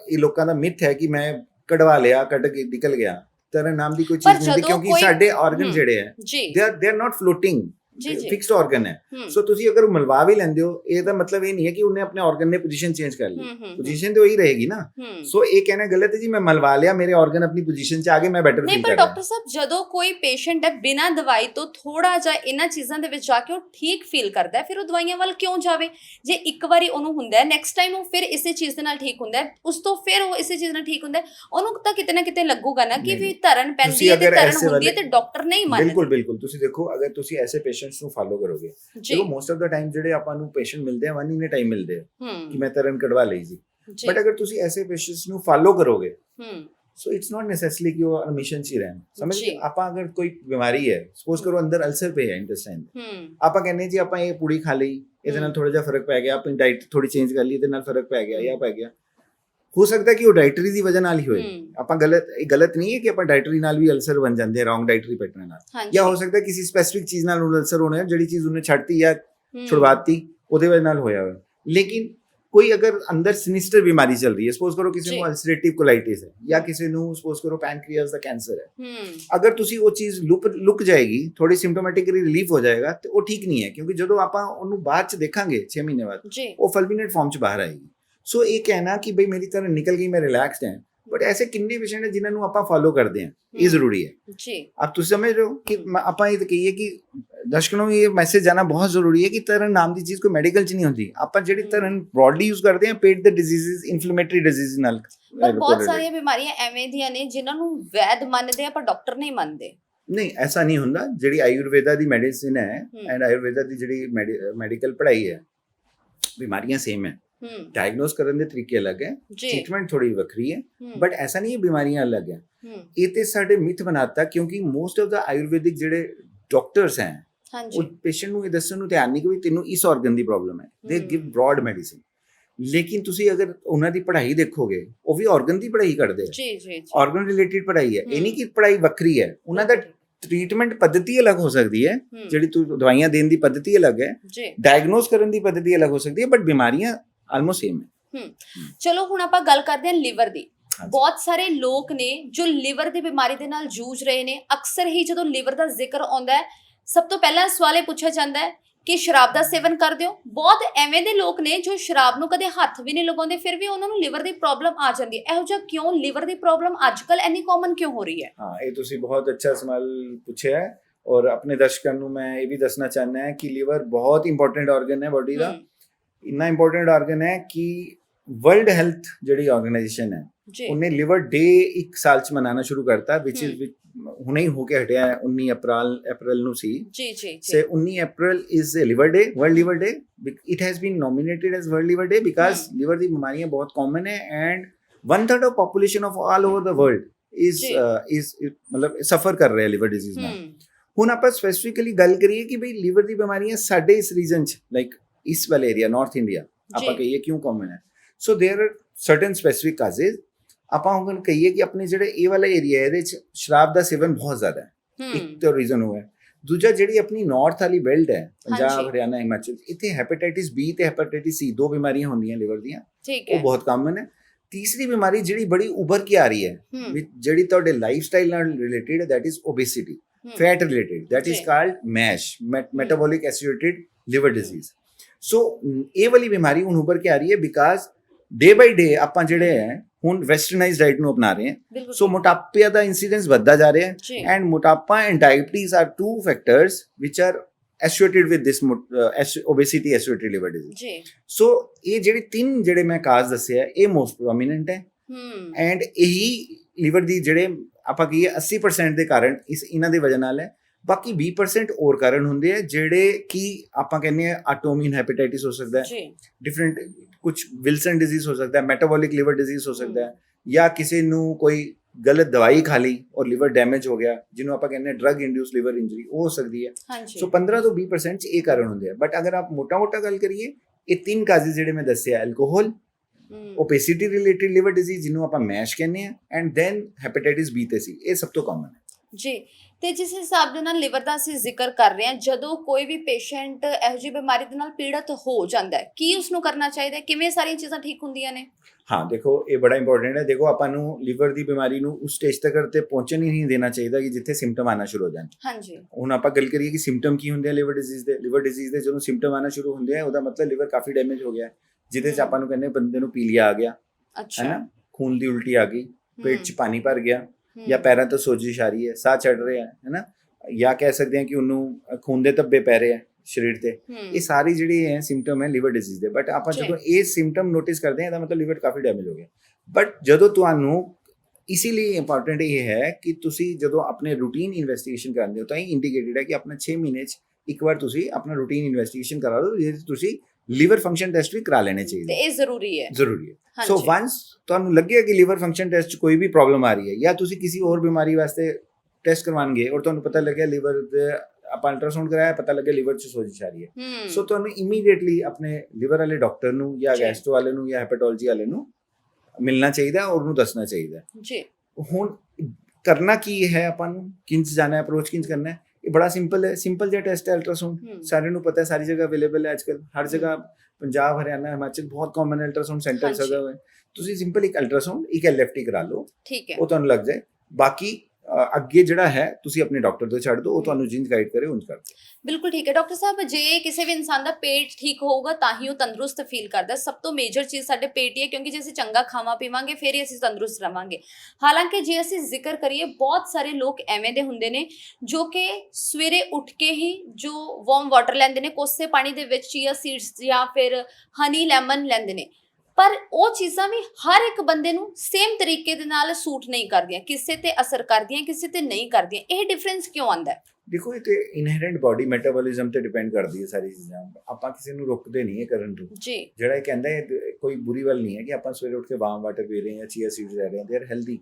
Speaker 2: ਇਹ ਲੋਕਾਂ ਦਾ ਮਿਥ ਹੈ ਕਿ ਮੈਂ ਕਢਵਾ ਲਿਆ ਕੱਢ ਕੇ ਨਿਕਲ ਗਿਆ। ਤਰਨ ਨਾਮ ਦੀ ਕੋਈ
Speaker 1: ਪਰ
Speaker 2: ਚੀਜ਼ ਨਹੀਂ ਹੁੰਦੀ
Speaker 1: ਜਦੋਂ
Speaker 2: ਕਿਉਂਕਿ
Speaker 1: ਕੋਈ-
Speaker 2: ਸਾਡੇ ਆਰਗਨ
Speaker 1: ਹਮ,
Speaker 2: ਜਿਹੜੇ ਹੈ
Speaker 1: ਜੀ।
Speaker 2: They are they are
Speaker 1: not floating
Speaker 2: fixed organ ਹੈ। ਸੋ ਤੁਸੀਂ ਅਗਰ ਮਲਵਾ ਵੀ ਲੈਂਦੇ ਹੋ ਇਹ ਤਾਂ ਮਤਲਬ ਇਹ ਨਹੀਂ ਹੈ ਕਿ ਉਹਨੇ ਆਪਣੇ ਆਰਗਨ ਨੇ ਪੋਜੀਸ਼ਨ ਚੇਂਜ ਕਰ ਲਈ। ਪੋਜੀਸ਼ਨ ਤੇ ਉਹੀ ਰਹੇਗੀ ਨਾ। ਸੋ ਇਹ ਕਹਿਣਾ ਗਲਤ ਹੈ ਜੀ ਮੈਂ ਮਲਵਾ ਲਿਆ ਮੇਰੇ ਆਰਗਨ ਆਪਣੀ ਪੋਜੀਸ਼ਨ 'ਚ ਆ ਗਏ ਮੈਂ ਬੈਟਰ
Speaker 1: ਨਹੀਂ
Speaker 2: ਫੀਲ
Speaker 1: ਪਰ
Speaker 2: ਕਰ ਰਿਹਾ।
Speaker 1: ਡਾਕਟਰ ਸਾਹਿਬ ਜਦੋਂ ਕੋਈ ਪੇਸ਼ੈਂਟ ਹੈ ਬਿਨਾਂ ਦਵਾਈ ਤੋਂ ਥੋੜਾ ਜਿਹਾ ਇਹਨਾਂ ਚੀਜ਼ਾਂ ਦੇ ਵਿੱਚ ਜਾ ਕੇ ਉਹ ਠੀਕ ਫੀਲ ਕਰਦਾ ਹੈ ਫਿਰ ਉਹ ਦਵਾਈਆਂ ਵੱਲ ਕਿਉਂ ਜਾਵੇ? ਜੇ ਇੱਕ ਵਾਰੀ ਉਹਨੂੰ ਹੁੰਦਾ ਹੈ ਨੈਕਸਟ ਟਾਈਮ ਉਹ ਫਿਰ ਇਸੇ ਚੀਜ਼ ਦੇ ਨਾਲ ਠੀਕ ਹੁੰਦਾ ਹੈ ਉਸ ਤੋਂ ਫਿਰ ਉਹ ਇਸੇ ਚੀਜ਼ ਨਾਲ ਠੀਕ ਹੁੰਦਾ ਹੈ ਉਹਨੂੰ ਤਾਂ ਕਿਤੇ ਨਾ ਕਿਤੇ ਲੱਗੂਗਾ ਨਾ ਕਿ
Speaker 2: ਨਹੀਂ,
Speaker 1: ਵੀ
Speaker 2: ਨਹੀਂ।
Speaker 1: ਧਰਨ ਪੈਂਦੀ ਹੈ ਤੇ ਧਰਨ ਹੁੰਦੀ ਹੈ ਤੇ ਡਾਕਟਰ ਨਹੀਂ ਮੰਨਦੇ।
Speaker 2: ਬਿਲਕੁਲ ਬਿਲਕੁਲ। ਤੁਸੀਂ ਦੇਖੋ ਅਗਰ ਤੁਸੀਂ ਐਸੇ ਪੇਸ਼ੈਂਟਸ ਨੂੰ ਫਾਲੋ ਕਰੋਗੇ। ਦੇਖੋ ਮੋਸਟ ਆਫ ਦਾ ਟਾਈਮ ਜਿਹੜੇ ਆਪਾਂ ਨੂੰ ਪੇਸ਼ੈਂਟ ਮਿਲਦੇ ਆ ਵਨ ਇਨ ਟਾਈਮ ਮਿਲਦੇ ਆ ਕਿ ਮੈਂ ਤਰਨ ਕਢਵਾ ਲਈ ਜੀ। ਬਟ ਅਗਰ ਤੁਸੀਂ ਐਸੇ ਪੇਸ਼ੈਂਟਸ ਨੂੰ ਫਾਲੋ ਕਰੋਗੇ ਸੋ ਇਟਸ ਨਾਟ ਨੈਸੈਸਰੀ ਕਿ ਉਹ ਐਡਮਿਸ਼ਨ ਚ ਰਹਿਣ। ਸਮਝ ਆਪਾਂ ਅਗਰ ਕੋਈ ਬਿਮਾਰੀ ਹੈ ਸਪੋਜ਼ ਕਰੋ ਅੰਦਰ ਅਲਸਰ ਪਿਆ ਹੈ ਇੰਟੈਸਟਾਈਨ ਆਪਾਂ ਕਹਿੰਦੇ ਜੀ ਆਪਾਂ ਇਹ ਪੂੜੀ ਖਾ ਲਈ ਇਹਦੇ ਨਾਲ। ਥੋੜਾ ਜਿਹਾ ਫ਼ਰਕ ਪੈ ਗਿਆ ਆਪਣੀ ਡਾਈਟ ਥੋੜੀ ਚੇਂਜ ਕਰ ਲਈ ਇਹਦੇ ਨਾਲ ਫ਼ਰਕ ਪੈ ਗਿਆ ਜਾਂ ਪੈ ਗਿਆ। ਹੋ ਸਕਦਾ ਕਿ ਉਹ ਡਾਈਟਰੀ ਦੀ ਵਜ੍ਹਾ ਨਾਲ ਹੀ ਹੋਏ। ਆਪਾਂ ਗਲਤ ਇਹ ਗਲਤ ਨਹੀਂ ਹੈ ਕਿ ਆਪਾਂ ਡਾਈਟਰੀ ਨਾਲ ਵੀ ਅਲਸਰ ਬਣ ਜਾਂਦੇ ਰੋਂਗ ਡਾਈਟਰੀ ਪੈਟਰਨ ਨਾਲ। ਜਾਂ ਹੋ ਸਕਦਾ ਕਿਸੇ ਸਪੈਸਿਫਿਕ ਚੀਜ਼ ਨਾਲ ਉਹਨੂੰ ਅਲਸਰ ਹੋਣਾ ਹੈ ਜਿਹੜੀ ਚੀਜ਼ ਉਹਨੇ ਛੱਡਤੀ ਜਾਂ ਛੁਡਵਾਤੀ ਉਹਦੇ ਵਜ੍ਹਾ ਨਾਲ ਹੋਇਆ ਹੋਵੇ ਲੇਕਿਨ ਕੋਈ ਅਗਰ ਅੰਦਰ ਸਿਨਿਸਟਰ ਬਿਮਾਰੀ ਚੱਲ ਰਹੀ ਹੈ ਸਪੋਜ਼ ਕਰੋ ਕਿਸੇ। ਨੂੰ ਅਲਸਰੇਟਿਵ ਕੋਲਾਈਟਿਸ ਹੈ ਜਾਂ ਕਿਸੇ ਨੂੰ ਸਪੋਜ਼ ਕਰੋ ਪੈਨਕ੍ਰੀਅਸ ਦਾ ਕੈਂਸਰ ਹੈ। ਅਗਰ ਤੁਸੀਂ ਉਹ ਚੀਜ਼ ਲੁਕ ਲੁਕ ਜਾਏਗੀ ਥੋੜੀ ਸਿੰਪਟੋਮੈਟਿਕਲੀ ਰਿਲੀਫ ਹੋ ਜਾਏਗਾ ਤੇ ਉਹ ਠੀਕ ਨਹੀਂ ਹੈ ਕਿਉਂਕਿ ਜਦੋਂ ਆਪਾਂ ਉਹਨੂੰ ਬਾਅਦ ਚ ਦੇਖਾਂਗੇ 6 ਮਹੀਨੇ ਬਾਅਦ ਉਹ ਫਲਮੀਨੇਟ ਫਾਰਮ ਚ ਬਾਹਰ ਆਏਗੀ। ਸੋ ਇਹ ਕਹਿਣਾ ਕਿ ਬਈ ਮੇਰੀ ਤਰ੍ਹਾਂ ਨਿਕਲ ਗਈ ਮੈਂ ਰਿਲੈਕਸਡ ਹਾਂ। ਬਟ ਐਸੇ ਕਿੰਨੇ ਪੇਸ਼ੈਂਟ ਹੈ ਜਿਨ੍ਹਾਂ ਨੂੰ ਆਪਾਂ ਫਾਲੋ ਕਰਦੇ ਹਾਂ। ਇਹ ਜ਼ਰੂਰੀ ਹੈ।
Speaker 1: ਜੀ।
Speaker 2: आप ਤੁਸੀਂ ਸਮਝ ਰਹੇ ਹੋ ਕਿ ਆਪਾਂ ਇਹ ਕਹੀਏ ਕਿ ਦਰਸ਼ਕਾਂ ਨੂੰ ਇਹ ਮੈਸੇਜ ਜਾਣਾ ਬਹੁਤ ਜ਼ਰੂਰੀ ਹੈ ਕਿ ਤਰਨ ਨਾਮ ਦੀ ਚੀਜ਼ ਕੋਈ ਮੈਡੀਕਲ ਚ ਨਹੀਂ ਹੁੰਦੀ। ਆਪਾਂ ਜਿਹੜੀ। ਤਰਨ ਬ੍ਰੌਡਲੀ ਯੂਜ਼ ਕਰਦੇ ਹਾਂ ਪੇਟ ਦੇ ਡਿਜ਼ੀਜ਼ਸ ਇਨਫਲੇਮੇਟਰੀ ਡਿਜ਼ੀਜ਼ ਨਾਲ
Speaker 1: ਬਹੁਤ। ਸਾਰੀਆਂ ਬਿਮਾਰੀਆਂ ਐਵੇਂ ਦੀਆਂ ਨੇ ਜਿਨ੍ਹਾਂ ਨੂੰ ਵੈਦ ਮੰਨਦੇ ਆ ਪਰ ਡਾਕਟਰ ਨਹੀਂ ਮੰਨਦੇ।
Speaker 2: ਨਹੀਂ ਐਸਾ ਨਹੀਂ ਹੁੰਦਾ। ਜਿਹੜੀ ਆਯੁਰਵੇਦਾ ਦੀ ਮੈਡੀਸਿਨ ਹੈ। ਐਂਡ ਆਯੁਰਵੇਦਾ ਦੀ ਜਿਹੜੀ ਮੈਡੀਕਲ ਪੜ੍ਹਾਈ ਹੈ ਬਿਮਾਰੀਆਂ ਸੇਮ ਹੂੰ। ਡਾਇਗਨੋਸ ਕਰਨ ਦੇ ਤਰੀਕੇ ਅਲੱਗ ਹੈ ਟ੍ਰੀਟਮੈਂਟ ਥੋੜੀ ਵੱਖਰੀ ਹੈ ਬਟ ਐਸਾ ਨਹੀਂ ਹੈ ਬਿਮਾਰੀਆਂ ਅਲੱਗ ਹੈ ਇਹ ਤੇ ਸਾਡੇ ਮਿਥ ਬਣਾਤਾ ਕਿਉਂਕਿ ਮੋਸਟ ਆਫ ਦਾ ਆਯੁਰਵੈਦਿਕ ਜਿਹੜੇ ਡਾਕਟਰਸ ਹੈ ਉਹ ਪੇਸ਼ੈਂਟ ਨੂੰ ਇਹ ਦੱਸਣ ਨੂੰ ਧਿਆਨ ਨਹੀਂ ਕਿ ਤੈਨੂੰ ਇਸ ਆਰਗਨ ਦੀ ਪ੍ਰੋਬਲਮ ਹੈ ਦੇ। ਗਿਵ ਬ੍ਰੌਡ ਮੈਡੀਸਿਨ ਲੇਕਿਨ ਤੁਸੀਂ ਅਗਰ ਉਹਨਾਂ ਦੀ ਪੜ੍ਹਾਈ ਦੇਖੋਗੇ ਉਹ ਵੀ ਆਰਗਨ ਦੀ ਪੜ੍ਹਾਈ ਕਰਦੇ ਆ
Speaker 1: ਜੀ ਜੀ
Speaker 2: ਆਰਗਨ ਰਿਲੇਟਡ ਪੜ੍ਹਾਈ ਹੈ ਇਹ ਨਹੀਂ। ਕਿ ਪੜ੍ਹਾਈ ਵੱਖਰੀ ਹੈ ਉਹਨਾਂ ਦਾ ਟ੍ਰੀਟਮੈਂਟ ਪੱਧਤੀ ਅਲੱਗ ਹੋ ਸਕਦੀ ਹੈ ਜਿਹੜੀ ਤੂੰ ਦਵਾਈਆਂ ਦੇਣ ਦੀ ਪੱਧਤੀ ਅਲੱਗ ਹੈ ਡਾਇਗਨੋਸ ਕਰਨ ਦੀ ਪੱਧਤੀ ਅਲੱਗ ਹੋ ਸਕਦੀ ਹੈ ਬਟ ਬਿਮਾਰੀਆਂ ਆਲਮੋਸਟ ਸੇਮ ਹੈ।
Speaker 1: ਚਲੋ ਹੁਣ ਆਪਾਂ ਗੱਲ ਕਰਦੇ ਹਾਂ ਲਿਵਰ ਦੀ।
Speaker 2: ਹਾਂਜੀ।
Speaker 1: ਬਹੁਤ ਸਾਰੇ ਲੋਕ ਨੇ ਜੋ ਲਿਵਰ ਦੀ ਬਿਮਾਰੀ ਦੇ ਨਾਲ ਜੂਝ ਰਹੇ ਨੇ। ਅਕਸਰ ਹੀ ਜਦੋਂ ਲਿਵਰ ਦਾ ਜ਼ਿਕਰ ਆਉਂਦਾ ਹੈ ਸਭ ਤੋਂ ਪਹਿਲਾਂ ਸਵਾਲ ਇਹ ਪੁੱਛਿਆ ਜਾਂਦਾ ਹੈ ਕਿ ਸ਼ਰਾਬ ਦਾ ਸੇਵਨ ਕਰਦੇ ਹੋ? ਬਹੁਤ ਐਵੇਂ ਦੇ ਲੋਕ ਨੇ ਜੋ ਸ਼ਰਾਬ ਨੂੰ ਕਦੇ ਹੱਥ ਵੀ ਨਹੀਂ ਲਗਾਉਂਦੇ ਫਿਰ ਵੀ ਉਹਨਾਂ ਨੂੰ ਲਿਵਰ ਦੀ ਪ੍ਰੋਬਲਮ ਆ ਜਾਂਦੀ ਹੈ। ਇਹੋ ਜਿਹਾ ਕਿਉਂ ਲਿਵਰ ਦੀ ਪ੍ਰੋਬਲਮ ਅੱਜਕੱਲ ਇੰਨੀ ਕਾਮਨ ਕਿਉਂ ਹੋ ਰਹੀ ਹੈ?
Speaker 2: ਹਾਂ ਇਹ ਤੁਸੀਂ ਬਹੁਤ ਅੱਛਾ ਸਵਾਲ ਪੁੱਛਿਆ ਹੈ। ਔਰ ਆਪਣੇ ਦਰਸ਼ਕਾਂ ਨੂੰ ਮੈਂ ਇਹ ਵੀ ਦੱਸਣਾ ਚਾਹੁੰਦਾ ਹਾਂ ਕਿ ਲੀਵਰ ਬਹੁਤ ਇੰਪੋਰਟੈਂਟ ਆਰਗਨ ਹੈ ਬਾਡੀ ਦਾ।
Speaker 1: ਹਮ,
Speaker 2: ਇੰਨਾ ਇੰਪੋਰਟੈਂਟ ਆਰਗਨ ਹੈ ਕਿ ਵਰਲਡ ਹੈਲਥ ਜਿਹੜੀ ਆਰਗੇਨਾਈਜੇਸ਼ਨ ਹੈ
Speaker 1: ਜੀ
Speaker 2: ਉਹਨੇ ਲਿਵਰ ਡੇ ਇੱਕ ਸਾਲ ਚ ਮਨਾਉਣਾ ਸ਼ੁਰੂ ਕਰਤਾ ਵਿਚ
Speaker 1: ਹਮ।
Speaker 2: ਇਜ਼ ਹੁਣੇ ਹੀ ਹੋ ਕੇ ਹਟਿਆ ਹੈ 19 ਅਪ੍ਰੈਲ ਅਪ੍ਰੈਲ ਨੂੰ ਸੀ
Speaker 1: ਜੀ ਜੀ ਜੀ
Speaker 2: ਸੇ 19 April is liver day world liver day it has been nominated as world liver day because
Speaker 1: hmm.
Speaker 2: Liver ਦੀ ਬਿਮਾਰੀਆਂ ਬਹੁਤ ਕਾਮਨ ਹੈ and one third of population of all over the world is
Speaker 1: ਜੀ।
Speaker 2: uh, is ਮਤਲਬ ਸਫਰ ਕਰ ਰਿਹਾ liver disease ਨਾਲ
Speaker 1: ਹਮ
Speaker 2: ਹੁਣ ਆਪਾਂ ਸਪੈਸੀਫਿਕਲੀ ਗੱਲ ਕਰੀਏ ਕਿ ਭਈ ਲਿਵਰ ਦੀ ਬਿਮਾਰੀਆਂ ਸਾਡੇ ਇਸ ਰੀਜਨ ਚ ਲਾਈਕ ਇਸ ਵਾਲੇ ਏਰੀਆ ਨਾਰਥ ਇੰਡੀਆ ਆਪਾਂ
Speaker 1: ਜੀ
Speaker 2: ਕਹੀਏ ਕਿਉਂ ਕਾਮਨ ਹੈ so there are certain specific causes ਆਪਾਂ ਹੁਣ ਕਹੀਏ ਕਿ ਆਪਣੇ ਜਿਹੜੇ ਇਹ ਵਾਲਾ ਏਰੀਆ ਇਹਦੇ ਚ ਸ਼ਰਾਬ ਦਾ ਸੇਵਨ ਬਹੁਤ ਜ਼ਿਆਦਾ ਹੈ
Speaker 1: ਹਮ
Speaker 2: ਇੱਕ ਤਾਂ ਰੀਜ਼ਨ ਉਹ ਹੈ ਦੂਜਾ ਜਿਹੜੀ ਆਪਣੀ ਨਾਰਥ ਵਾਲੀ ਬੈਲਟ ਹੈ ਪੰਜਾਬ
Speaker 1: ਹਾਂਜੀ।
Speaker 2: ਹਰਿਆਣਾ ਹਿਮਾਚਲ ਇੱਥੇ ਹੈਪੇਟਾਈਟਿਸ ਬੀ ਤੇ ਹੈਪੇਟਾਈਟਿਸ ਸੀ ਦੋ ਬਿਮਾਰੀਆਂ ਹੁੰਦੀਆਂ ਲਿਵਰ ਦੀਆਂ
Speaker 1: ਠੀਕ
Speaker 2: ਉਹ
Speaker 1: ਹੈ
Speaker 2: ਬਹੁਤ ਕਾਮਨ ਹੈ ਤੀਸਰੀ ਬਿਮਾਰੀ ਜਿਹੜੀ ਬੜੀ ਉੱਭਰ ਕੇ ਆ ਰਹੀ ਹੈ
Speaker 1: ਹਮ
Speaker 2: ਵਿੱਚ ਜਿਹੜੀ ਤੁਹਾਡੇ ਲਾਈਫ ਸਟਾਈਲ ਨਾਲ ਰਿਲੇਟਡ ਹੈ that is obesity
Speaker 1: hmm,
Speaker 2: fat related that is
Speaker 1: ਜੀ।
Speaker 2: called mash met- metabolic associated liver disease so ਇਹ ਵਾਲੀ ਬਿਮਾਰੀ ਹੁਣ ਉੱਭਰ ਕੇ ਆ ਰਹੀ ਹੈ ਬਿਕਾਜ਼ ਡੇ ਬਾਈ ਡੇ ਆਪਾਂ ਜਿਹੜੇ ਹੈ ਹੁਣ ਵੈਸਟਰਨਾਈਜ਼ਡ ਡਾਈਟ ਨੂੰ ਅਪਣਾ ਰਹੇ ਹਾਂ। ਸੋ ਮੋਟਾਪੇ ਦਾ ਇਨਸੀਡੈਂਸ ਵੱਧਦਾ ਜਾ ਰਿਹਾ ਹੈ ਐਂਡ ਮੋਟਾਪਾ and diabetes are two factors with this mot- uh, as- obesity associated liver disease
Speaker 1: ਜੀ।
Speaker 2: ਸੋ ਇਹ ਜਿਹੜੇ ਤਿੰਨ ਜਿਹੜੇ ਮੈਂ ਕਾਜ਼ ਦੱਸਿਆ ਇਹ ਮੋਸਟ ਪ੍ਰੋਮੀਨੈਂਟ ਹੈ। ਐਂਡ ਇਹੀ ਲੀਵਰ ਦੀ ਜਿਹੜੇ ਆਪਾਂ ਕਹੀਏ 80% ਦੇ ਕਾਰਨ ਇਸ ਇਹਨਾਂ ਦੀ ਵਜ੍ਹਾ ਨਾਲ ਹੈ। ਬਾਕੀ 20% ਹੋਰ ਕਾਰਨ ਹੁੰਦੇ ਆ ਜਿਹੜੇ ਕਿ ਆਪਾਂ ਕਹਿੰਦੇ ਆ ਆਟੋਮਿਨ ਹੈਪੇਟਾਈਟਿਸ ਹੋ ਸਕਦਾ ਹੈ
Speaker 1: ਜੀ।
Speaker 2: ਡਿਫਰੈਂਟ ਕੁਝ ਵਿਲਸਨ ਡਿਜ਼ੀਜ਼ ਹੋ ਸਕਦਾ ਹੈ ਮੈਟਾਬੋਲਿਕ ਲਿਵਰ ਡਿਜ਼ੀਜ਼ ਹੋ ਸਕਦਾ ਹੈ ਜਾਂ ਕਿਸੇ ਨੂੰ ਕੋਈ ਗਲਤ ਦਵਾਈ ਖਾ ਲਈ ਔਰ ਲਿਵਰ ਡੈਮੇਜ ਹੋ ਗਿਆ ਜਿਹਨੂੰ ਆਪਾਂ ਕਹਿੰਦੇ ਆ ਡਰਗ ਇੰਡਿਊਸ ਲਿਵਰ ਇੰਜਰੀ ਉਹ ਹੋ ਸਕਦੀ ਹੈ। ਸੋ 15 ਤੋਂ 20% ਚ ਇਹ ਕਾਰਨ ਹੁੰਦੇ ਆ। ਬਟ ਅਗਰ ਆਪ ਮੋਟਾ-ਮੋਟਾ ਗੱਲ ਕਰੀਏ ਇਹ ਤਿੰਨ ਕਾਜ਼ੇ ਜਿਹੜੇ ਮੈਂ ਦੱਸਿਆ alcohol
Speaker 1: hmm,
Speaker 2: obesity related liver disease ਜਿਹਨੂੰ ਆਪਾਂ ਮੈਸ਼ ਕਹਿੰਦੇ ਆ ਐਂਡ ਦੈਨ ਹੈਪੇਟਾਈਟਿਸ ਬੀ ਤੇ ਸੀ ਇਹ ਸਭ ਤੋਂ ਕਾਮਨ ਹੈ।
Speaker 1: ਜੀ। ਤੇ ਜਿਸ ਹਿਸਾਬ ਦੇ ਨਾਲ ਲਿਵਰ ਦਾ ਅਸੀਂ ਜ਼ਿਕਰ ਕਰ ਰਹੇ ਹਾਂ ਜਦੋਂ ਕੋਈ ਵੀ ਪੇਸ਼ੈਂਟ ਇਹੋ ਜਿਹੀ ਬਿਮਾਰੀ ਦੇ ਨਾਲ ਪੀੜਤ ਹੋ ਜਾਂਦਾ ਹੈ ਕੀ ਉਸ ਨੂੰ ਕਰਨਾ ਚਾਹੀਦਾ ਹੈ? ਕਿਵੇਂ ਸਾਰੀਆਂ ਚੀਜ਼ਾਂ ਠੀਕ ਹੁੰਦੀਆਂ ਨੇ?
Speaker 2: ਹਾਂ ਦੇਖੋ ਇਹ ਬੜਾ ਇੰਪੋਰਟੈਂਟ ਹੈ। ਦੇਖੋ ਆਪਾਂ ਨੂੰ ਲਿਵਰ ਦੀ ਬਿਮਾਰੀ ਨੂੰ ਉਸ ਸਟੇਜ ਤੱਕ ਤੇ ਪਹੁੰਚਣ ਹੀ ਨਹੀਂ ਦੇਣਾ ਚਾਹੀਦਾ ਕਿ ਜਿੱਥੇ ਸਿੰਪਟਮ ਆਣਾ ਸ਼ੁਰੂ ਹੋ ਜਾਣ।
Speaker 1: ਹਾਂਜੀ।
Speaker 2: ਹੁਣ ਆਪਾਂ ਗੱਲ ਕਰੀਏ ਕਿ ਸਿੰਪਟਮ ਕੀ ਹੁੰਦੇ ਆ ਲਿਵਰ ਡਿਜ਼ੀਜ਼ ਦੇ ਲਿਵਰ ਡਿਜ਼ੀਜ਼ ਦੇ ਜਦੋਂ ਸਿੰਪਟਮ ਆਣਾ ਸ਼ੁਰੂ ਹੁੰਦੇ ਆ ਉਹਦਾ ਮਤਲਬ ਲਿਵਰ ਕਾਫੀ ਡੈਮੇਜ ਹੋ ਗਿਆ। ਜਿਹਦੇ ਚ। ਆਪਾਂ ਨੂੰ ਕਹਿੰਦੇ ਬੰਦੇ ਨੂੰ ਪੀਲੀਆ ਆ ਗਿਆ
Speaker 1: ਅੱਛਾ।
Speaker 2: ਹੈ ਨਾ ਖੂਨ ਦੀ ਉਲਟੀ ਆ ਗਈ ਪੇਟ ਚ ਪਾਣੀ ਭਰ ਗਿਆ। ਜਾਂ ਪੈਰਾਂ ਤੋਂ ਸੋਜਿਸ਼ ਆ ਰਹੀ ਹੈ ਸਾਹ ਚੜ ਰਿਹਾ ਹੈ ਹੈ ਨਾ? ਜਾਂ ਕਹਿ ਸਕਦੇ ਹਾਂ ਕਿ ਉਹਨੂੰ ਖੂਨ ਦੇ ਧੱਬੇ ਪੈ ਰਹੇ ਆ ਸਰੀਰ ਤੇ। ਇਹ ਸਾਰੀ ਜਿਹੜੀ ਹੈ ਸਿੰਪਟਮ ਹੈ ਲਿਵਰ ਡਿਜ਼ੀਜ਼ ਦੇ। ਬਟ ਆਪਾਂ
Speaker 1: ਜੀ।
Speaker 2: ਜਦੋਂ ਇਹ ਸਿੰਪਟਮ ਨੋਟਿਸ ਕਰਦੇ ਹਾਂ ਇਹਦਾ ਮਤਲਬ ਲਿਵਰ ਕਾਫੀ ਡੈਮੇਜ ਹੋ ਗਿਆ। ਬਟ ਜਦੋਂ ਤੁਹਾਨੂੰ ਇਸੇ ਲਈ ਇੰਪੋਰਟੈਂਟ ਇਹ ਹੈ ਕਿ ਤੁਸੀਂ ਜਦੋਂ ਆਪਣੇ ਰੂਟੀਨ ਇਨਵੈਸਟੀਗੇਸ਼ਨ ਕਰਦੇ ਹੋ ਤਾਂ ਇਹ ਇੰਡੀਕੇਟਡ ਹੈ ਕਿ ਆਪਣਾ 6 ਮਹੀਨੇ 'ਚ ਇੱਕ ਵਾਰ ਤੁਸੀਂ ਆਪਣਾ ਰੂਟੀਨ ਇਨਵੈਸਟੀਗੇਸ਼ਨ ਕਰਾ ਲਓ 'ਚ ਤੁਸੀਂ ਲੀਵਰ ਫੰਕਸ਼ਨ ਟੈਸਟ ਵੀ ਕਰਾ ਲੈਣੇ
Speaker 1: ਤੇ
Speaker 2: ਚਾਹੀਦੇ
Speaker 1: ਇਹ ਜ਼ਰੂਰੀ ਹੈ।
Speaker 2: ਜ਼ਰੂਰੀ ਹੈ। ਸੋ ਵਾਂਸ ਤੁਹਾਨੂੰ ਲੱਗਿਆ ਕਿ ਲੀਵਰ ਫੰਕਸ਼ਨ ਟੈਸਟ 'ਚ ਕੋਈ ਵੀ ਪ੍ਰੋਬਲਮ ਆ ਰਹੀ ਹੈ ਜਾਂ ਤੁਸੀਂ ਕਿਸੇ ਹੋਰ ਬਿਮਾਰੀ ਵਾਸਤੇ ਟੈਸਟ ਕਰਵਾਉਣਗੇ ਔਰ ਤੁਹਾਨੂੰ ਪਤਾ ਲੱਗਿਆ ਲੀਵਰ ਦੇ ਆਪਾਂ ਅਲਟਰਾਸਾਊਂਡ ਕਰਾਇਆ ਪਤਾ ਲੱਗਿਆ ਲੀਵਰ 'ਚ ਸੋਜਿਸ਼ ਆ ਰਹੀ ਹੈ। ਸੋ ਤੁਹਾਨੂੰ ਇਮੀਡੀਏਟਲੀ ਆਪਣੇ ਲਿਵਰ ਵਾਲੇ ਡਾਕਟਰ ਨੂੰ ਜਾਂ। ਗੈਸਟ੍ਰੋ ਵਾਲੇ ਨੂੰ ਜਾਂ ਹੈਪੇਟੋਲੋਜੀ ਵਾਲੇ ਨੂੰ ਮਿਲਣਾ ਚਾਹੀਦਾ ਔਰ ਉਹਨੂੰ ਦੱਸਣਾ ਚਾਹੀਦਾ।
Speaker 1: ਜੀ।
Speaker 2: ਹੁਣ ਕਰਨਾ ਕੀ ਹੈ ਆਪਾਂ ਨੂੰ? ਕਿੰਚ ਜਾਣਾ ਹੈ ਅਪਰੋਚ ਕਿੰਚ ਕਰਨਾ ਹੈ? ਇਹ ਬੜਾ ਸਿੰਪਲ ਹੈ ਸਿੰਪਲ ਜਿਹਾ ਟੈਸਟ ਹੈ ਅਲਟਰਾਸਾਊਂਡ ਸਾਰਿਆਂ ਨੂੰ ਪਤਾ ਹੈ ਸਾਰੀ ਜਗ੍ਹਾ ਅਵੇਲੇਬਲ ਹੈ ਅੱਜਕੱਲ ਹਰ ਜਗ੍ਹਾ ਪੰਜਾਬ ਹਰਿਆਣਾ ਹਿਮਾਚਲ ਬਹੁਤ ਕਾਮਨ ਅਲਟਰਾਸਾਊਂਡ ਸੈਂਟਰ। ਸਗਾ ਹੋਇਆ ਹੈ। ਤੁਸੀਂ ਸਿੰਪਲ ਇੱਕ ਅਲਟਰਾਸਾਊਂਡ ਇੱਕ ਐਲਐਫਟੀ ਕਰਾ ਲਓ।
Speaker 1: ਠੀਕ ਹੈ।
Speaker 2: ਉਹ ਤੁਹਾਨੂੰ ਲੱਗ ਜਾਏ। ਬਾਕੀ ਅੱਗੇ ਜਿਹੜਾ ਹੈ, ਤੁਸੀਂ ਆਪਣੇ ਡਾਕਟਰ ਤੋਂ ਛੱਡ ਦਿਓ, ਉਹ ਤੁਹਾਨੂੰ ਜਿੰਜ ਗਾਈਡ ਕਰੇ, ਉਂਝ ਕਰ
Speaker 1: ਬਿਲਕੁਲ ਠੀਕ ਹੈ। ਡਾਕਟਰ ਸਾਹਿਬ, ਜੇ ਕਿਸੇ ਵੀ ਇਨਸਾਨ ਦਾ ਪੇਟ ਠੀਕ ਹੋਊਗਾ, ਤਾਂ ਹੀ ਉਹ ਤੰਦਰੁਸਤ ਫੀਲ ਕਰਦਾ ਸਭ ਤੋਂ ਮੇਜਰ ਚੀਜ਼ ਸਾਡੇ ਪੇਟ ਹੀ ਹੈ, ਕਿਉਂਕਿ ਜੇ ਅਸੀਂ ਚੰਗਾ ਖਾਵਾਂ, ਪੀਵਾਂਗੇ, ਫਿਰ ਹੀ ਅਸੀਂ ਤੰਦਰੁਸਤ ਰਵਾਂਗੇ। ਹਾਲਾਂਕਿ ਜੇ ਅਸੀਂ ਜ਼ਿਕਰ ਕਰੀਏ, ਬਹੁਤ ਸਾਰੇ ਲੋਕ ਐਵੇਂ ਦੇ ਹੁੰਦੇ ਨੇ, ਜੋ ਕਿ ਸਵੇਰੇ ਉੱਠ ਕੇ ਹੀ ਜੋ ਵਾਰਮ ਵਾਟਰ ਲੈਂਦੇ ਨੇ, ਕੋਸੇ ਪਾਣੀ ਦੇ ਵਿੱਚ ਚੀਆ ਸੀਡਸ ਜਾਂ ਫਿਰ ਹਨੀ ਲੈਮਨ ਲੈਂਦੇ ਨੇ। ਪਰ ਉਹ ਚੀਜ਼ਾਂ ਵੀ ਹਰ ਇੱਕ ਬੰਦੇ ਨੂੰ ਸੇਮ ਤਰੀਕੇ ਦੇ ਨਾਲ ਸੂਟ ਨਹੀਂ ਕਰਦੀਆਂ ਕਿਸੇ ਤੇ ਅਸਰ ਕਰਦੀਆਂ ਕਿਸੇ ਤੇ ਨਹੀਂ ਕਰਦੀਆਂ। ਇਹ ਡਿਫਰੈਂਸ ਕਿਉਂ ਆਉਂਦਾ ਹੈ?
Speaker 2: ਦੇਖੋ ਇਹ ਤੇ ਇਨਹੈਰੈਂਟ ਬਾਡੀ ਮੈਟਾਬੋਲਿਜ਼ਮ ਤੇ ਡਿਪੈਂਡ ਕਰਦੀ ਹੈ ਸਾਰੀ ਚੀਜ਼ਾਂ। ਆਪਾਂ ਕਿਸੇ ਨੂੰ ਰੋਕਦੇ ਨਹੀਂ ਹੈ ਕਰਨ ਤੋਂ।
Speaker 1: ਜੀ।
Speaker 2: ਜਿਹੜਾ ਇਹ ਕਹਿੰਦਾ ਹੈ ਕੋਈ ਬੁਰੀ ਵੱਲ ਨਹੀਂ ਹੈ ਕਿ ਆਪਾਂ ਸਵੇਰੇ ਉੱਠ ਕੇ ਵਾਰਮ ਵਾਟਰ ਪੀ ਰਹੇ ਹਾਂ ਚੀਆ ਸੀਡਸ ਲੈ ਰਹੇ ਹਾਂ ਦੇ ਆਰ ਹੈਲਦੀ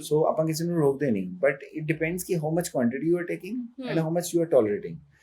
Speaker 2: ਸੋ ਆਪਾਂ ਕਿਸੇ ਨੂੰ ਰੋਕਦੇ ਨਹੀਂ। ਬਟ ਇਟ ਡਿਪੈਂਡਸ ਕਿ how much quantity you are taking and how much you are tolerating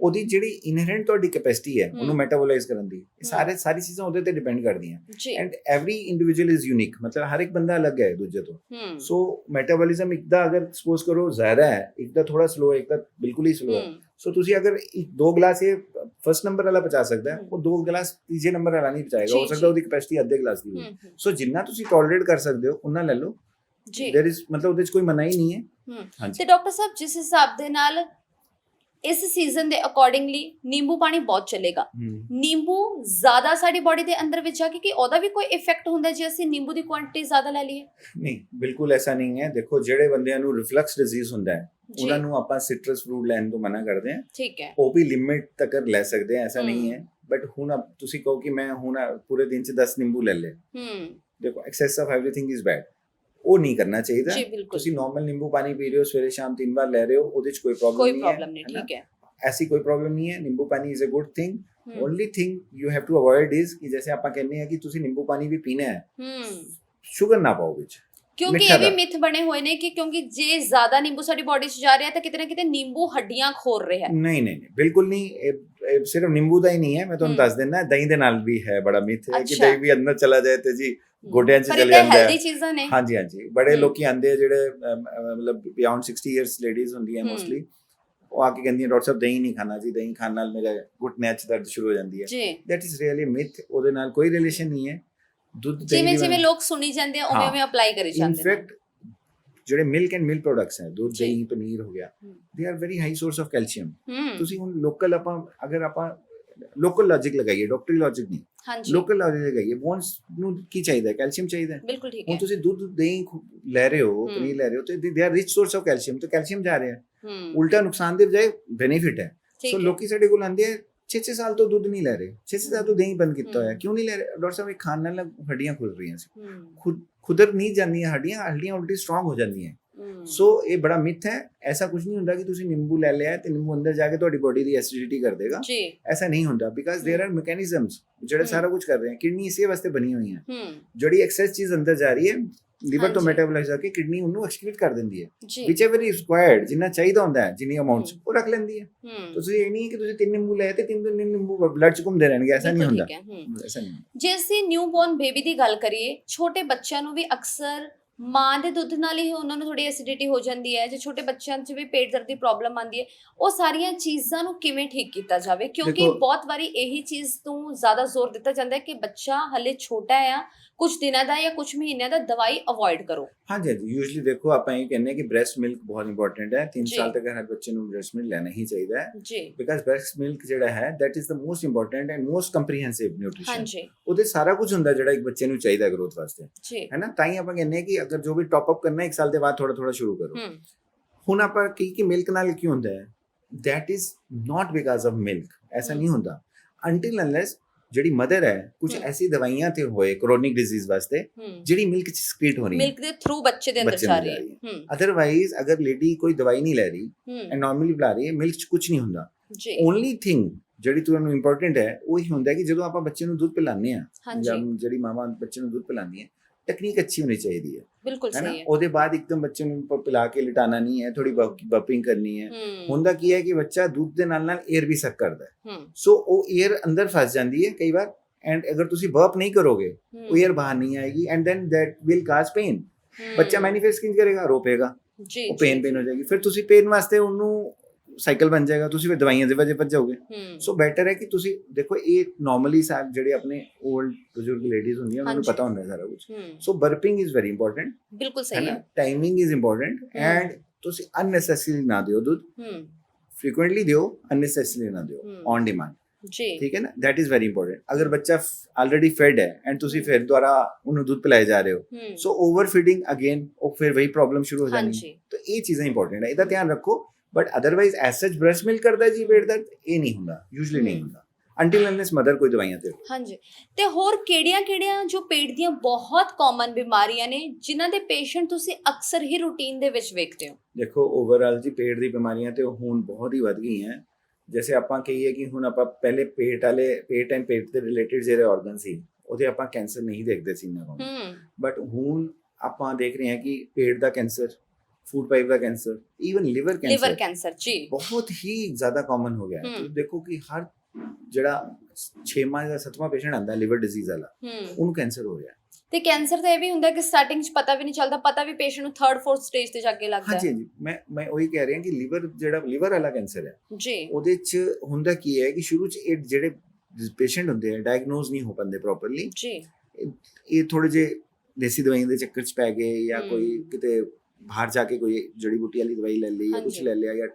Speaker 2: ਉਹਦੀ ਜਿਹੜੀ ਇਨਹੈਰੈਂਟ ਤੁਹਾਡੀ ਕੈਪੈਸਿਟੀ ਹੈ ਉਹਨੂੰ
Speaker 1: ਹਮ।
Speaker 2: ਮੈਟਾਬੋਲਾਈਜ਼ ਕਰਨ ਦੀ ਇਹ
Speaker 1: ਹਮ।
Speaker 2: ਸਾਰੇ ਸਾਰੀ ਚੀਜ਼ਾਂ ਉਹਦੇ ਤੇ ਡਿਪੈਂਡ ਕਰਦੀਆਂ
Speaker 1: ਜੀ
Speaker 2: and every individual is unique ਮਤਲਬ ਹਰ ਇੱਕ ਬੰਦਾ ਅਲੱਗ ਹੈ ਦੂਜੇ ਤੋਂ
Speaker 1: ਹੂੰ
Speaker 2: ਸੋ ਮੈਟਾਬੋਲਿਜ਼ਮ ਇੱਕ ਦਾ ਅਗਰ ਸਪੋਜ਼ ਕਰੋ ਜ਼ਿਆਦਾ ਹੈ ਇੱਕ ਦਾ ਥੋੜਾ ਸਲੋ ਹੈ ਇੱਕ ਦਾ ਬਿਲਕੁਲ ਹੀ ਸਲੋ ਹੈ
Speaker 1: ਹੂੰ
Speaker 2: ਸੋ ਤੁਸੀਂ ਅਗਰ ਇੱਕ ਦੋ ਗਲਾਸ ਇਹ ਫਰਸਟ ਨੰਬਰ ਵਾਲਾ ਪਹੁੰਚਾ ਸਕਦਾ ਹੈ
Speaker 1: ਹਮ।
Speaker 2: ਉਹ ਦੋ ਗਲਾਸ ਤੀਜੇ ਨੰਬਰ ਵਾਲਾ ਨਹੀਂ ਪਹੁੰਚਾਏਗਾ
Speaker 1: ਜੀ,
Speaker 2: ਹੋ ਸਕਦਾ
Speaker 1: ਜੀ।
Speaker 2: ਉਹਦੀ ਕੈਪੈਸਿਟੀ ਅੱਧੇ ਗਲਾਸ ਦੀ ਹੋਵੇ
Speaker 1: ਹੂੰ ਹੂੰ,
Speaker 2: ਸੋ ਜਿੰਨਾ ਤੁਸੀਂ ਟੋਲਰੇਟ ਕਰ ਸਕਦੇ ਹੋ ਉਹਨਾਂ ਲੈ ਲਓ
Speaker 1: ਜੀ
Speaker 2: देयर इज ਮਤਲਬ ਉਹਦੇ ਚ ਕੋਈ ਮਨਾ ਹੀ ਨਹੀਂ ਹੈ
Speaker 1: ਹੂੰ
Speaker 2: ਹਾਂਜੀ
Speaker 1: ਤੇ ਡਾਕਟਰ ਸਾਹਿਬ ਜਿਸ ਹਿਸਾਬ ਦੇ ਨਾਲ ਇਸ ਸੀਜ਼ਨ ਦੇ ਅਕੋਰਡਿੰਗਲੀ ਨਿੰਬੂ ਪਾਣੀ ਬਹੁਤ ਚੱਲੇਗਾ। ਨਿੰਬੂ ਜ਼ਿਆਦਾ ਸਾਡੀ ਬਾਡੀ ਦੇ ਅੰਦਰ ਵਿੱਚ ਜਾ ਕੇ ਕਿ ਉਹਦਾ ਵੀ ਕੋਈ ਇਫੈਕਟ ਹੁੰਦਾ ਜੇ ਅਸੀਂ ਨਿੰਬੂ ਦੀ ਕੁਆਂਟੀਟੀ ਜ਼ਿਆਦਾ ਲੈ ਲਈਏ?
Speaker 2: ਨਹੀਂ ਬਿਲਕੁਲ ਐਸਾ ਨਹੀਂ ਹੈ। ਦੇਖੋ ਜਿਹੜੇ ਬੰਦਿਆਂ ਨੂੰ ਰਿਫਲਕਸ ਡਿਜ਼ੀਜ਼ ਹੁੰਦਾ ਹੈ ਉਹਨਾਂ ਨੂੰ ਆਪਾਂ ਸਿਟਰਸ ਫਰੂਟ ਲੈਣ ਤੋਂ ਮਨਾ ਕਰਦੇ ਹਾਂ।
Speaker 1: ਠੀਕ ਹੈ।
Speaker 2: ਉਹ ਵੀ ਲਿਮਿਟ ਤੱਕ ਲੈ ਸਕਦੇ ਆ ਐਸਾ ਨਹੀਂ। ਹੈ। ਬਟ ਹੁਣ ਤੁਸੀਂ ਕਹੋ ਕਿ ਮੈਂ ਹੁਣ ਪੂਰੇ ਦਿਨ ਚ 10 ਨਿੰਬੂ ਲੈ ਲੇ
Speaker 1: ਹੂੰ।
Speaker 2: ਦੇਖੋ excess of everything is bad ਉਹ ਨਹੀਂ ਕਰਨਾ ਚਾਹੀਦਾ ਤੁਸੀਂ ਨਾਰਮਲ ਨਿੰਬੂ ਪਾਣੀ ਪੀ ਰਹੇ ਹੋ ਸਵੇਰੇ ਸ਼ਾਮ ਤਿੰਨ ਵਾਰ ਲੈ ਰਹੇ ਹੋ ਉਹਦੇ ਚ ਕੋਈ ਪ੍ਰੋਬਲਮ ਨਹੀਂ ਹੈ
Speaker 1: ਠੀਕ ਹੈ
Speaker 2: ਐਸੀ ਕੋਈ ਪ੍ਰੋਬਲਮ ਨਹੀਂ ਹੈ ਨਿੰਬੂ ਪਾਣੀ is a good
Speaker 1: thing
Speaker 2: only thing you have to avoid is ਕਿ ਜੈਸੇ ਆਪਾਂ ਕਹਿੰਦੇ ਆ ਕਿ ਤੁਸੀਂ ਨਿੰਬੂ ਪਾਣੀ ਵੀ ਪੀਣਾ ਹੈ ਸ਼ੂਗਰ ਨਾ ਪਾਓ ਵਿੱਚ
Speaker 1: ਕਿਉਂਕਿ ਇਹ ਵੀ ਮਿਥ ਬਣੇ ਹੋਏ ਨੇ ਕਿ ਕਿਉਂਕਿ ਜੇ ਜ਼ਿਆਦਾ ਨਿੰਬੂ ਸਾਡੀ ਬਾਡੀ 'ਚ ਜਾ ਰਿਹਾ ਤਾਂ ਕਿਤੇ ਨਾ ਕਿਤੇ ਨਿੰਬੂ ਹੱਡੀਆਂ ਖੋਰ ਰਿਹਾ ਹੈ
Speaker 2: ਨਹੀਂ ਨਹੀਂ ਬਿਲਕੁਲ ਨਹੀਂ ਇਹ ਸਿਰਫ ਨਿੰਬੂ ਦਾ ਹੀ ਨਹੀਂ ਹੈ ਮੈਂ ਤੁਹਾਨੂੰ ਦੱਸ ਦਿੰਦਾ ਦਹੀਂ ਦੇ ਨਾਲ ਵੀ ਹੈ ਬੜਾ ਮਿਥ ਹੈ ਕਿ ਦਹੀਂ ਵੀ ਅੰਦਰ ਚਲਾ ਜਾਏ ਤੇ ਜੀ ਗੋਡਿਆਂ 'ਚ ਚਲੇ ਜਾਂਦਾ ਹੈ।
Speaker 1: ਹੈਲਦੀ ਚੀਜ਼ਾਂ ਨੇ
Speaker 2: ਹਾਂਜੀ ਹਾਂਜੀ ਬੜੇ। ਲੋਕੀ ਆਂਦੇ ਆ ਜਿਹੜੇ ਮਤਲਬ ਬਿਯੋਂਡ 60 ਇਅਰਸ ਲੇਡੀਜ਼ ਹੁੰਦੀਆਂ। ਮੋਸਟਲੀ ਉਹ ਆ ਕੇ ਕਹਿੰਦੀਆਂ ਡਾਕਟਰ ਸਾਹਿਬ ਦਹੀਂ ਨਹੀਂ ਖਾਣਾ ਜੀ ਦਹੀਂ ਖਾਣ ਨਾਲ ਮੇਰੇ ਘੁਟਨਿਆਂ 'ਚ ਦਰਦ ਸ਼ੁਰੂ ਹੋ ਜਾਂਦੀ ਹੈ
Speaker 1: ਜੀ
Speaker 2: ਦੈਟ ਇਜ਼ ਰੀਅਲੀ ਮਿਥ ਉਹਦੇ ਨਾਲ ਕੋਈ ਰਿਲੇਸ਼ਨ ਨਹੀਂ ਹੈ ਦੁੱਧ
Speaker 1: ਜਿਵੇਂ ਜਿਵੇਂ ਲੋਕ ਸੁਣੀ ਜਾਂਦੇ ਆ ਉਵੇਂ। ਉਵੇਂ ਅਪਲਾਈ ਕਰੀ ਜਾਂਦੇ ਨੇ
Speaker 2: ਇਨਫੈਕਟ ਜਿਹੜੇ ਮਿਲਕ ਐਂਡ ਮਿਲਕ ਪ੍ਰੋਡਕਟਸ ਹੈ ਦੁੱਧ। ਦਹੀਂ ਪਨੀਰ ਹੋ ਗਿਆ। They are very high source of
Speaker 1: calcium
Speaker 2: ਤੁਸੀਂ ਹੁਣ ਲੋਕਲ ਆਪਾਂ ਅਗਰ ਆਪਾਂ ਲੋਕਲ ਲੌਜੀਕ ਲਗਾਈਏ ਡਾਕਟਰੀ ਲੌਜੀਕ ਨਹੀਂ
Speaker 1: ਹਾਂਜੀ।
Speaker 2: ਲੋਕਲ ਲੌਜੀਕ ਲਗਾਈਏ ਬੋਨਸ ਨੂੰ ਕੀ ਚਾਹੀਦਾ ਹੈ? ਕੈਲਸ਼ੀਅਮ ਚਾਹੀਦਾ ਹੈ?
Speaker 1: ਬਿਲਕੁਲ ਠੀਕ
Speaker 2: ਹੁਣ
Speaker 1: ਹੈ।
Speaker 2: ਤੁਸੀਂ ਦੁੱਧ ਦਹੀਂ ਲੈ ਰਹੇ ਹੋ। ਪਨੀਰ ਲੈ ਰਹੇ ਹੋ ਤੇ they are rich source of calcium ਤੇ ਕੈਲਸ਼ੀਅਮ ਜਾ ਰਿਹਾ ਹੈ।
Speaker 1: ਹੂੰ।
Speaker 2: ਉਲਟਾ ਨੁਕਸਾਨ ਦੇ ਬਜਾਏ ਬੈਨੀਫਿਟ ਹੈ। ਸੋ
Speaker 1: ਹੈ।
Speaker 2: ਲੋਕੀ ਸਾਡੇ ਕੋਲ ਆਂਦੇ ਆ 6-6 ਸਾਲ ਤੋਂ ਦੁੱਧ ਨਹੀਂ ਲੈ ਰਹੇ। 6-6 ਸਾਲ ਤੋਂ ਦਹੀਂ ਬੰਦ ਕੀਤਾ ਹੋਇਆ। ਕਿਉਂ ਨਹੀਂ ਲੈ ਰਹੇ? ਡਾਕਟਰ ਸਾਹਿਬ ਇਹ ਖਾਣ ਨਾਲ ਹੱਡੀਆਂ ਖੁੱਲ ਰਹੀਆਂ ਸੀ।
Speaker 1: ਹੂੰ।
Speaker 2: ਖੁਦ ਖੁਦਰ ਨਹੀਂ ਜਾਂਦੀਆਂ ਹੱਡੀਆਂ ਹੱਡੀਆਂ ਉਲਟੀ ਸਟਰੋਂਗ ਹੋ ਜਾਂਦੀਆਂ।
Speaker 1: ਹੂੰ
Speaker 2: ਸੋ ਇਹ ਬੜਾ ਮਿਥ ਹੈ ਐਸਾ ਕੁਝ ਨਹੀਂ ਹੁੰਦਾ ਕਿ ਤੁਸੀਂ ਨਿੰਬੂ ਲੈ ਲਿਆ ਤੇ ਨਿੰਬੂ ਅੰਦਰ ਜਾ ਕੇ ਤੁਹਾਡੀ ਬੋਡੀ ਦੀ ਐਸਿਡਿਟੀ ਕਰ ਦੇਗਾ
Speaker 1: ਜੀ
Speaker 2: ਐਸਾ ਨਹੀਂ ਹੁੰਦਾ ਬਿਕਾਜ਼ देयर आर ਮੈਕੈਨਿਜ਼ਮਸ ਜਿਹੜੇ
Speaker 1: ਹਮ।
Speaker 2: ਸਾਰਾ ਕੁਝ ਕਰ ਰਹੇ ਹਨ ਕਿਡਨੀ ਇਸੇ ਵਾਸਤੇ ਬਣੀ ਹੋਈ ਹੈ
Speaker 1: ਹੂੰ
Speaker 2: ਜਿਹੜੀ ਐਕਸੈਸ ਚੀਜ਼ ਅੰਦਰ ਜਾ ਰਹੀ ਹੈ ਲਿਵਰ ਤੋਂ
Speaker 1: ਹਾਂਜੀ।
Speaker 2: ਮੈਟਾਬੋਲਾਈਜ਼ ਕਰਕੇ ਕਿਡਨੀ ਉਹਨੂੰ ਐਕਸਕ੍ਰੀਟ ਕਰ ਦਿੰਦੀ ਹੈ
Speaker 1: ਜੀ
Speaker 2: ਵਿਚ ਐਵਰ ਇਜ਼ ਰਿਕੁਆਇਰਡ ਜਿੰਨਾ ਚਾਹੀਦਾ ਹੁੰਦਾ ਹੈ ਜਿੰਨੀ ਅਮਾਉਂਟ
Speaker 1: ਹਮ।
Speaker 2: ਉਹ ਰੱਖ ਲੈਂਦੀ ਹੈ
Speaker 1: ਹੂੰ
Speaker 2: ਤੁਸੀਂ ਇਹ ਨਹੀਂ ਕਿ ਤੁਸੀਂ ਤਿੰਨ ਨਿੰਬੂ ਲਏ ਤੇ ਤਿੰਨ ਤਿੰਨ ਨਿੰਬੂ ਬਲੱਡ ਚ ਘੁੰਮਦੇ ਰਹਿਣਗੇ ਐਸਾ ਨਹੀਂ
Speaker 1: ਬਿਲਕੁਲ
Speaker 2: ਹੁੰਦਾ
Speaker 1: ਠੀਕ ਹੈ ਹੂੰ
Speaker 2: ਐਸਾ ਨਹੀਂ
Speaker 1: ਜੇ ਅਸੀਂ ਨਿਊਬੋਰਨ ਬੇਬੀ ਦੀ ਗੱਲ ਕਰੀਏ ਛੋਟੇ ਬੱਚਿਆਂ ਨੂੰ ਵੀ ਅਕਸਰ ਮਾਂ ਦੇ ਦੁੱਧ ਨਾਲ ਹੀ ਉਹਨਾਂ ਨੂੰ ਥੋੜੀ ਐਸਿਡਿਟੀ ਹੋ ਜਾਂਦੀ ਹੈ ਜੇ ਛੋਟੇ ਬੱਚਿਆਂ 'ਚ ਵੀ ਪੇਟ ਦਰਦ ਦੀ ਪ੍ਰੋਬਲਮ ਆਉਂਦੀ ਹੈ ਉਹ ਸਾਰੀਆਂ ਚੀਜ਼ਾਂ ਨੂੰ ਕਿਵੇਂ ਠੀਕ ਕੀਤਾ ਜਾਵੇ? ਕਿਉਂਕਿ
Speaker 2: ਦੇਖੋ-
Speaker 1: ਬਹੁਤ ਵਾਰੀ ਇਹੀ ਚੀਜ਼ ਤੋਂ ਜ਼ਿਆਦਾ ਜ਼ੋਰ ਦਿੱਤਾ ਜਾਂਦਾ ਹੈ ਕਿ ਬੱਚਾ ਹਲੇ ਛੋਟਾ ਹੈ ਕੁਝ ਦਿਨਾਂ ਦਾ ਜਾਂ ਕੁਝ ਮਹੀਨਿਆਂ ਦਾ ਦਵਾਈ ਅਵੋਇਡ ਕਰੋ।
Speaker 2: ਹਾਂਜੀ ਹਾਂਜੀ। ਯੂਜੂਲੀ ਦੇਖੋ ਆਪਾਂ ਇਹ ਕਹਿੰਦੇ ਹਾਂ ਕਿ ਬ੍ਰੈਸਟ ਮਿਲਕ ਬਹੁਤ ਇੰਪੋਰਟੈਂਟ ਹੈ। 3
Speaker 1: ਜੀ।
Speaker 2: ਸਾਲ ਤੱਕ ਹਰ ਬੱਚੇ ਨੂੰ ਬ੍ਰੈਸਟ ਮਿਲਕ ਲੈਣਾ ਹੀ ਚਾਹੀਦਾ ਹੈ।
Speaker 1: ਜੀ।
Speaker 2: ਬਿਕਾਜ਼ ਬ੍ਰੈਸਟ ਮਿਲਕ ਜਿਹੜਾ ਹੈ that is the most important and most comprehensive nutrition
Speaker 1: ਹਾਂਜੀ।
Speaker 2: ਉਹਦੇ ਸਾਰਾ ਕੁਝ ਹੁੰਦਾ ਜਿਹੜਾ ਇੱਕ ਬੱਚੇ ਨੂੰ ਚਾਹੀਦਾ ਗਰੋਥ ਵਾਸਤੇ।
Speaker 1: ਜੀ।
Speaker 2: ਹੈ ਨਾ ਤਾਂ ਹੀ ਆਪਾਂ ਕਹਿੰਦੇ ਹਾਂ ਕਿ ਅਗਰ ਜੋ ਵੀ ਟੌਪ ਅਪ ਕਰਨਾ ਹੈ, ਇੱਕ ਸਾਲ ਦੇ ਬਾਅਦ ਥੋੜਾ ਥੋੜਾ ਸ਼ੁਰੂ ਕਰੋ।
Speaker 1: ਹੂੰ।
Speaker 2: ਹੁਣ ਆਪਾਂ ਕੀ ਕਿ ਮਿਲਕ ਨਾਲ ਕੀ ਹੁੰਦਾ ਹੈ? That is not because of milk ਐਸਾ। ਨਹੀਂ ਹੁੰਦਾ। Until unless ਜਿਹੜੀ ਮਦਰ ਹੈ ਕੁਝ। ਐਸੀ ਦਵਾਈਆਂ ਤੇ ਹੋਏ ਕ੍ਰੋਨਿਕ ਡਿਜ਼ੀਜ਼ ਵਾਸਤੇ
Speaker 1: ਹੂੰ।
Speaker 2: ਜਿਹੜੀ ਮਿਲਕ ਚ ਸਕ੍ਰੀਟ ਹੋ ਰਹੀ ਹੈ।
Speaker 1: ਮਿਲਕ ਦੇ ਥਰੂ ਬੱਚੇ ਦੇ ਅੰਦਰ ਜਾ ਰਹੀ ਹੈ। ਹੂੰ।
Speaker 2: ਅਦਰਵਾਈਜ਼ ਅਗਰ ਲੇਡੀ ਕੋਈ ਦਵਾਈ ਨਹੀਂ ਲੈ ਰਹੀ
Speaker 1: ਹੂੰ।
Speaker 2: ਐਂਡ ਨਾਰਮਲੀ ਬੁਲਾ ਰਹੀ ਹੈ ਮਿਲਕ ਚ ਕੁਝ ਨਹੀਂ ਹੁੰਦਾ।
Speaker 1: ਜੀ।
Speaker 2: ਓਨਲੀ ਥਿੰਗ ਜਿਹੜੀ ਤੁਹਾਨੂੰ ਇੰਪੋਰਟੈਂਟ ਹੈ ਉਹ ਹੀ ਹੁੰਦਾ ਹੈ ਕਿ ਜਦੋਂ ਆਪਾਂ ਬੱਚੇ ਨੂੰ ਦੁੱਧ ਪਿਲਾਉਂਦੇ ਆ ਜਾਂ ਜਿਹੜੀ ਮਾਵਾਂ ਬੱਚੇ ਨੂੰ ਦੁੱਧ ਪਿਲਾਉਂਦੀਆਂ ਤਕਨੀਕ ਅੱਛੀ ਹੋਣੀ ਚਾਹੀਦੀ ਹੈ।
Speaker 1: ਬਿਲਕੁਲ ਸਹੀ ਹੈ।
Speaker 2: ਉਹਦੇ ਬਾਅਦ ਇੱਕਦਮ ਬੱਚੇ ਨੂੰ ਪਿਲਾ ਕੇ ਲਟਾਣਾ ਨਹੀਂ ਹੈ ਥੋੜੀ ਬਫਿੰਗ ਕਰਨੀ ਹੈ। ਹੁੰਦਾ ਕੀ ਹੈ ਕਿ ਬੱਚਾ ਦੁੱਧ ਦੇ ਨਾਲ ਨਾਲ 에ਅਰ ਵੀ ਸੱਕ ਕਰਦਾ ਹੈ। ਸੋ ਉਹ 에ਅਰ ਅੰਦਰ ਫਸ ਜਾਂਦੀ ਹੈ ਕਈ ਵਾਰ ਐਂਡ ਅਗਰ ਤੁਸੀਂ ਬਰਪ ਨਹੀਂ ਕਰੋਗੇ ਉਹ 에ਅਰ ਬਾਹਰ ਨਹੀਂ ਆਏਗੀ and then that will cause pain ਬੱਚਾ ਮੈਨੀਫੈਸਟ ਕਰੇਗਾ? ਰੋਪੇਗਾ।
Speaker 1: ਜੀ
Speaker 2: ਪੇਨ ਪੇਨ ਹੋ ਜਾਏਗੀ। ਫਿਰ ਤੁਸੀਂ ਪੇਨ ਵਾਸਤੇ ਉਹਨੂੰ ਸਾਈਕਲ ਬਣ ਜਾਏਗਾ ਤੁਸੀਂ ਫਿਰ ਦਵਾਈਆਂ ਦੇ ਵਜੇ ਭੱਜ ਜਾਓਗੇ
Speaker 1: ਹੂੰ
Speaker 2: ਸੋ ਬੈਟਰ ਹੈ ਕਿ ਤੁਸੀਂ ਦੇਖੋ ਇਹ ਨਾਰਮਲੀ ਸਾ ਜਿਹੜੇ ਆਪਣੇ 올ਡ ਬਜ਼ੁਰਗ ਲੇਡੀਜ਼ ਹੁੰਦੀਆਂ ਉਹਨਾਂ ਨੂੰ
Speaker 1: ਹਾਂਜੀ।
Speaker 2: ਪਤਾ ਹੁੰਦਾ ਹੈ ਸਾਰਾ ਕੁਝ
Speaker 1: ਹੂੰ
Speaker 2: so burping is very important
Speaker 1: ਬਿਲਕੁਲ
Speaker 2: ਹੈ
Speaker 1: ਸਹੀ
Speaker 2: ਨਾ
Speaker 1: ਹੈ
Speaker 2: timing is important
Speaker 1: hmm.
Speaker 2: And ਤੁਸੀਂ ਅਨਨੈਸੈਸਰੀ ਨਾ ਦਿਓ ਦੁੱਧ
Speaker 1: ਹੂੰ
Speaker 2: ਫ੍ਰੀਕੁਐਂਟਲੀ ਦਿਓ ਅਨਨੈਸੈਸਰੀ ਨਾ ਦਿਓ
Speaker 1: ਹਮ।
Speaker 2: ਔਨ ਡਿਮਾਂਡ
Speaker 1: ਜੀ
Speaker 2: ਠੀਕ ਹੈ ਨਾ that is very important ਅਗਰ ਬੱਚਾ ਆਲਰੇਡੀ ਫੈਡ ਹੈ ਐਂਡ ਤੁਸੀਂ ਫਿਰ ਦੁਬਾਰਾ ਉਹਨੂੰ ਦੁੱਧ ਪਿਲਾਏ ਜਾ ਰਹੇ ਹੋ
Speaker 1: ਹੂੰ
Speaker 2: ਸੋ ਓਵਰ ਫੀਡਿੰਗ ਅਗੇਨ ਉਹ ਫਿਰ ਵਹੀ ਪ੍ਰੋਬਲਮ ਸ਼ੁਰੂ ਹੋ ਜਾਣੀ
Speaker 1: ਹਾਂਜੀ
Speaker 2: ਤਾਂ ਇਹ ਚੀਜ਼ਾਂ but otherwise as such breast milk ਕਰਦਾ ਜੀ ਪੇਟ ਦਰਦ ਇਹ ਨਹੀਂ ਹੁੰਦਾ ਯੂਜੂਲੀ ਨਹੀਂ। ਹੁੰਦਾ ਅੰਟਿਲ ਅਨਲੈਸ ਮਦਰ ਕੋਈ ਦਵਾਈਆਂ ਦੇ
Speaker 1: ਹਾਂਜੀ ਤੇ ਹੋਰ ਕਿਹੜੀਆਂ-ਕਿਹੜੀਆਂ ਜੋ ਪੇਟ ਦੀਆਂ ਬਹੁਤ ਕਾਮਨ ਬਿਮਾਰੀਆਂ ਨੇ ਜਿਨ੍ਹਾਂ ਦੇ ਪੇਸ਼ੈਂਟ ਤੁਸੀਂ ਅਕਸਰ ਹੀ ਰੂਟੀਨ ਦੇ ਵਿੱਚ ਵੇਖਦੇ ਹੋ
Speaker 2: ਦੇਖੋ ਓਵਰਆਲ ਜੀ ਪੇਟ ਦੀ ਬਿਮਾਰੀਆਂ ਤੇ ਹੁਣ ਬਹੁਤ ਹੀ ਵੱਧ ਗਈਆਂ ਜੈਸੇ ਆਪਾਂ ਕਹੀਏ ਕਿ ਹੁਣ ਆਪਾਂ ਪਹਿਲੇ ਪੇਟ ਵਾਲੇ ਪੇਟ ਐਂਡ ਪੇਟ ਦੇ ਰਿਲੇਟਡ ਜਿਹੜੇ ਆਰਗਨ ਸੀ ਉਹਦੇ ਆਪਾਂ ਕੈਂਸਰ ਨਹੀਂ ਦੇਖਦੇ ਸੀ ਨਾ
Speaker 1: ਹੂੰ
Speaker 2: ਬਟ ਹੁਣ ਆਪਾਂ ਦੇਖ ਰਹੇ ਹਾਂ ਕਿ ਪੇਟ ਦਾ ਕੈਂਸਰ ਪਾਈਪ ਦਾ cancer even liver
Speaker 1: liver
Speaker 2: cancer
Speaker 1: cancer ਜੀ
Speaker 2: ਬਹੁਤ ਹੀ ਜ਼ਿਆਦਾ ਕਾਮਨ ਹੋ ਗਿਆ ਹੈ
Speaker 1: ਹਮ।
Speaker 2: ਤੁਸੀਂ ਦੇਖੋ ਕਿ ਹਰ ਜਿਹੜਾ 6ਵਾਂ ਜਾਂ 7ਵਾਂ ਪੇਸ਼ੈਂਟ ਆਂਦਾ ਲਿਵਰ ਡਿਜ਼ੀਜ਼ ਵਾਲਾ ਉਹਨੂੰ ਕੈਂਸਰ ਹੋ ਰਿਹਾ
Speaker 1: ਤੇ ਕੈਂਸਰ ਤਾਂ ਇਹ ਵੀ ਹੁੰਦਾ ਕਿ ਸਟਾਰਟਿੰਗ 'ਚ ਪਤਾ ਵੀ ਨਹੀਂ ਚੱਲਦਾ ਪਤਾ ਵੀ ਪੇਸ਼ੈਂਟ ਨੂੰ 3rd 4th ਸਟੇਜ ਤੇ ਜਾ ਕੇ ਲੱਗਦਾ
Speaker 2: ਹਾਂਜੀ ਹਾਂਜੀ ਮੈਂ ਮੈਂ ਉਹੀ ਕਹਿ ਰਿਹਾ ਕਿ ਲਿਵਰ ਜਿਹੜਾ ਲਿਵਰ ਵਾਲਾ ਕੈਂਸਰ ਹੈ
Speaker 1: ਜੀ
Speaker 2: ਉਹਦੇ ਚ ਹੁੰਦਾ ਕੀ ਹੈ ਕਿ ਸ਼ੁਰੂ ਚ ਇਹ ਜਿਹੜੇ ਪੇਸ਼ੈਂਟ ਹੁੰਦੇ ਆ ਡਾਇਗਨੋਸ ਨਹੀਂ ਹੋ ਪਾਉਂਦੇ ਪ੍ਰੋਪਰਲੀ
Speaker 1: ਜੀ
Speaker 2: ਇਹ ਥੋੜੇ ਜੇ ਦੇਸੀ ਦਵਾਈਆਂ ਦੇ ਚੱਕਰ ਚ ਪੈ ਗਏ ਜਾਂ। ਕੋਈ ਕਿਤੇ ਬਾਹਰ ਜਾ ਕੇ ਕੋਈ ਜੜੀ ਬੂਟੀ ਵਾਲੀ ਦਵਾਈ ਲੈ ਲਈ ਜਾਂ ਕੁਝ
Speaker 1: ਹਾਂਜੀ।
Speaker 2: ਲੈ ਲਿਆ ਜਾਂ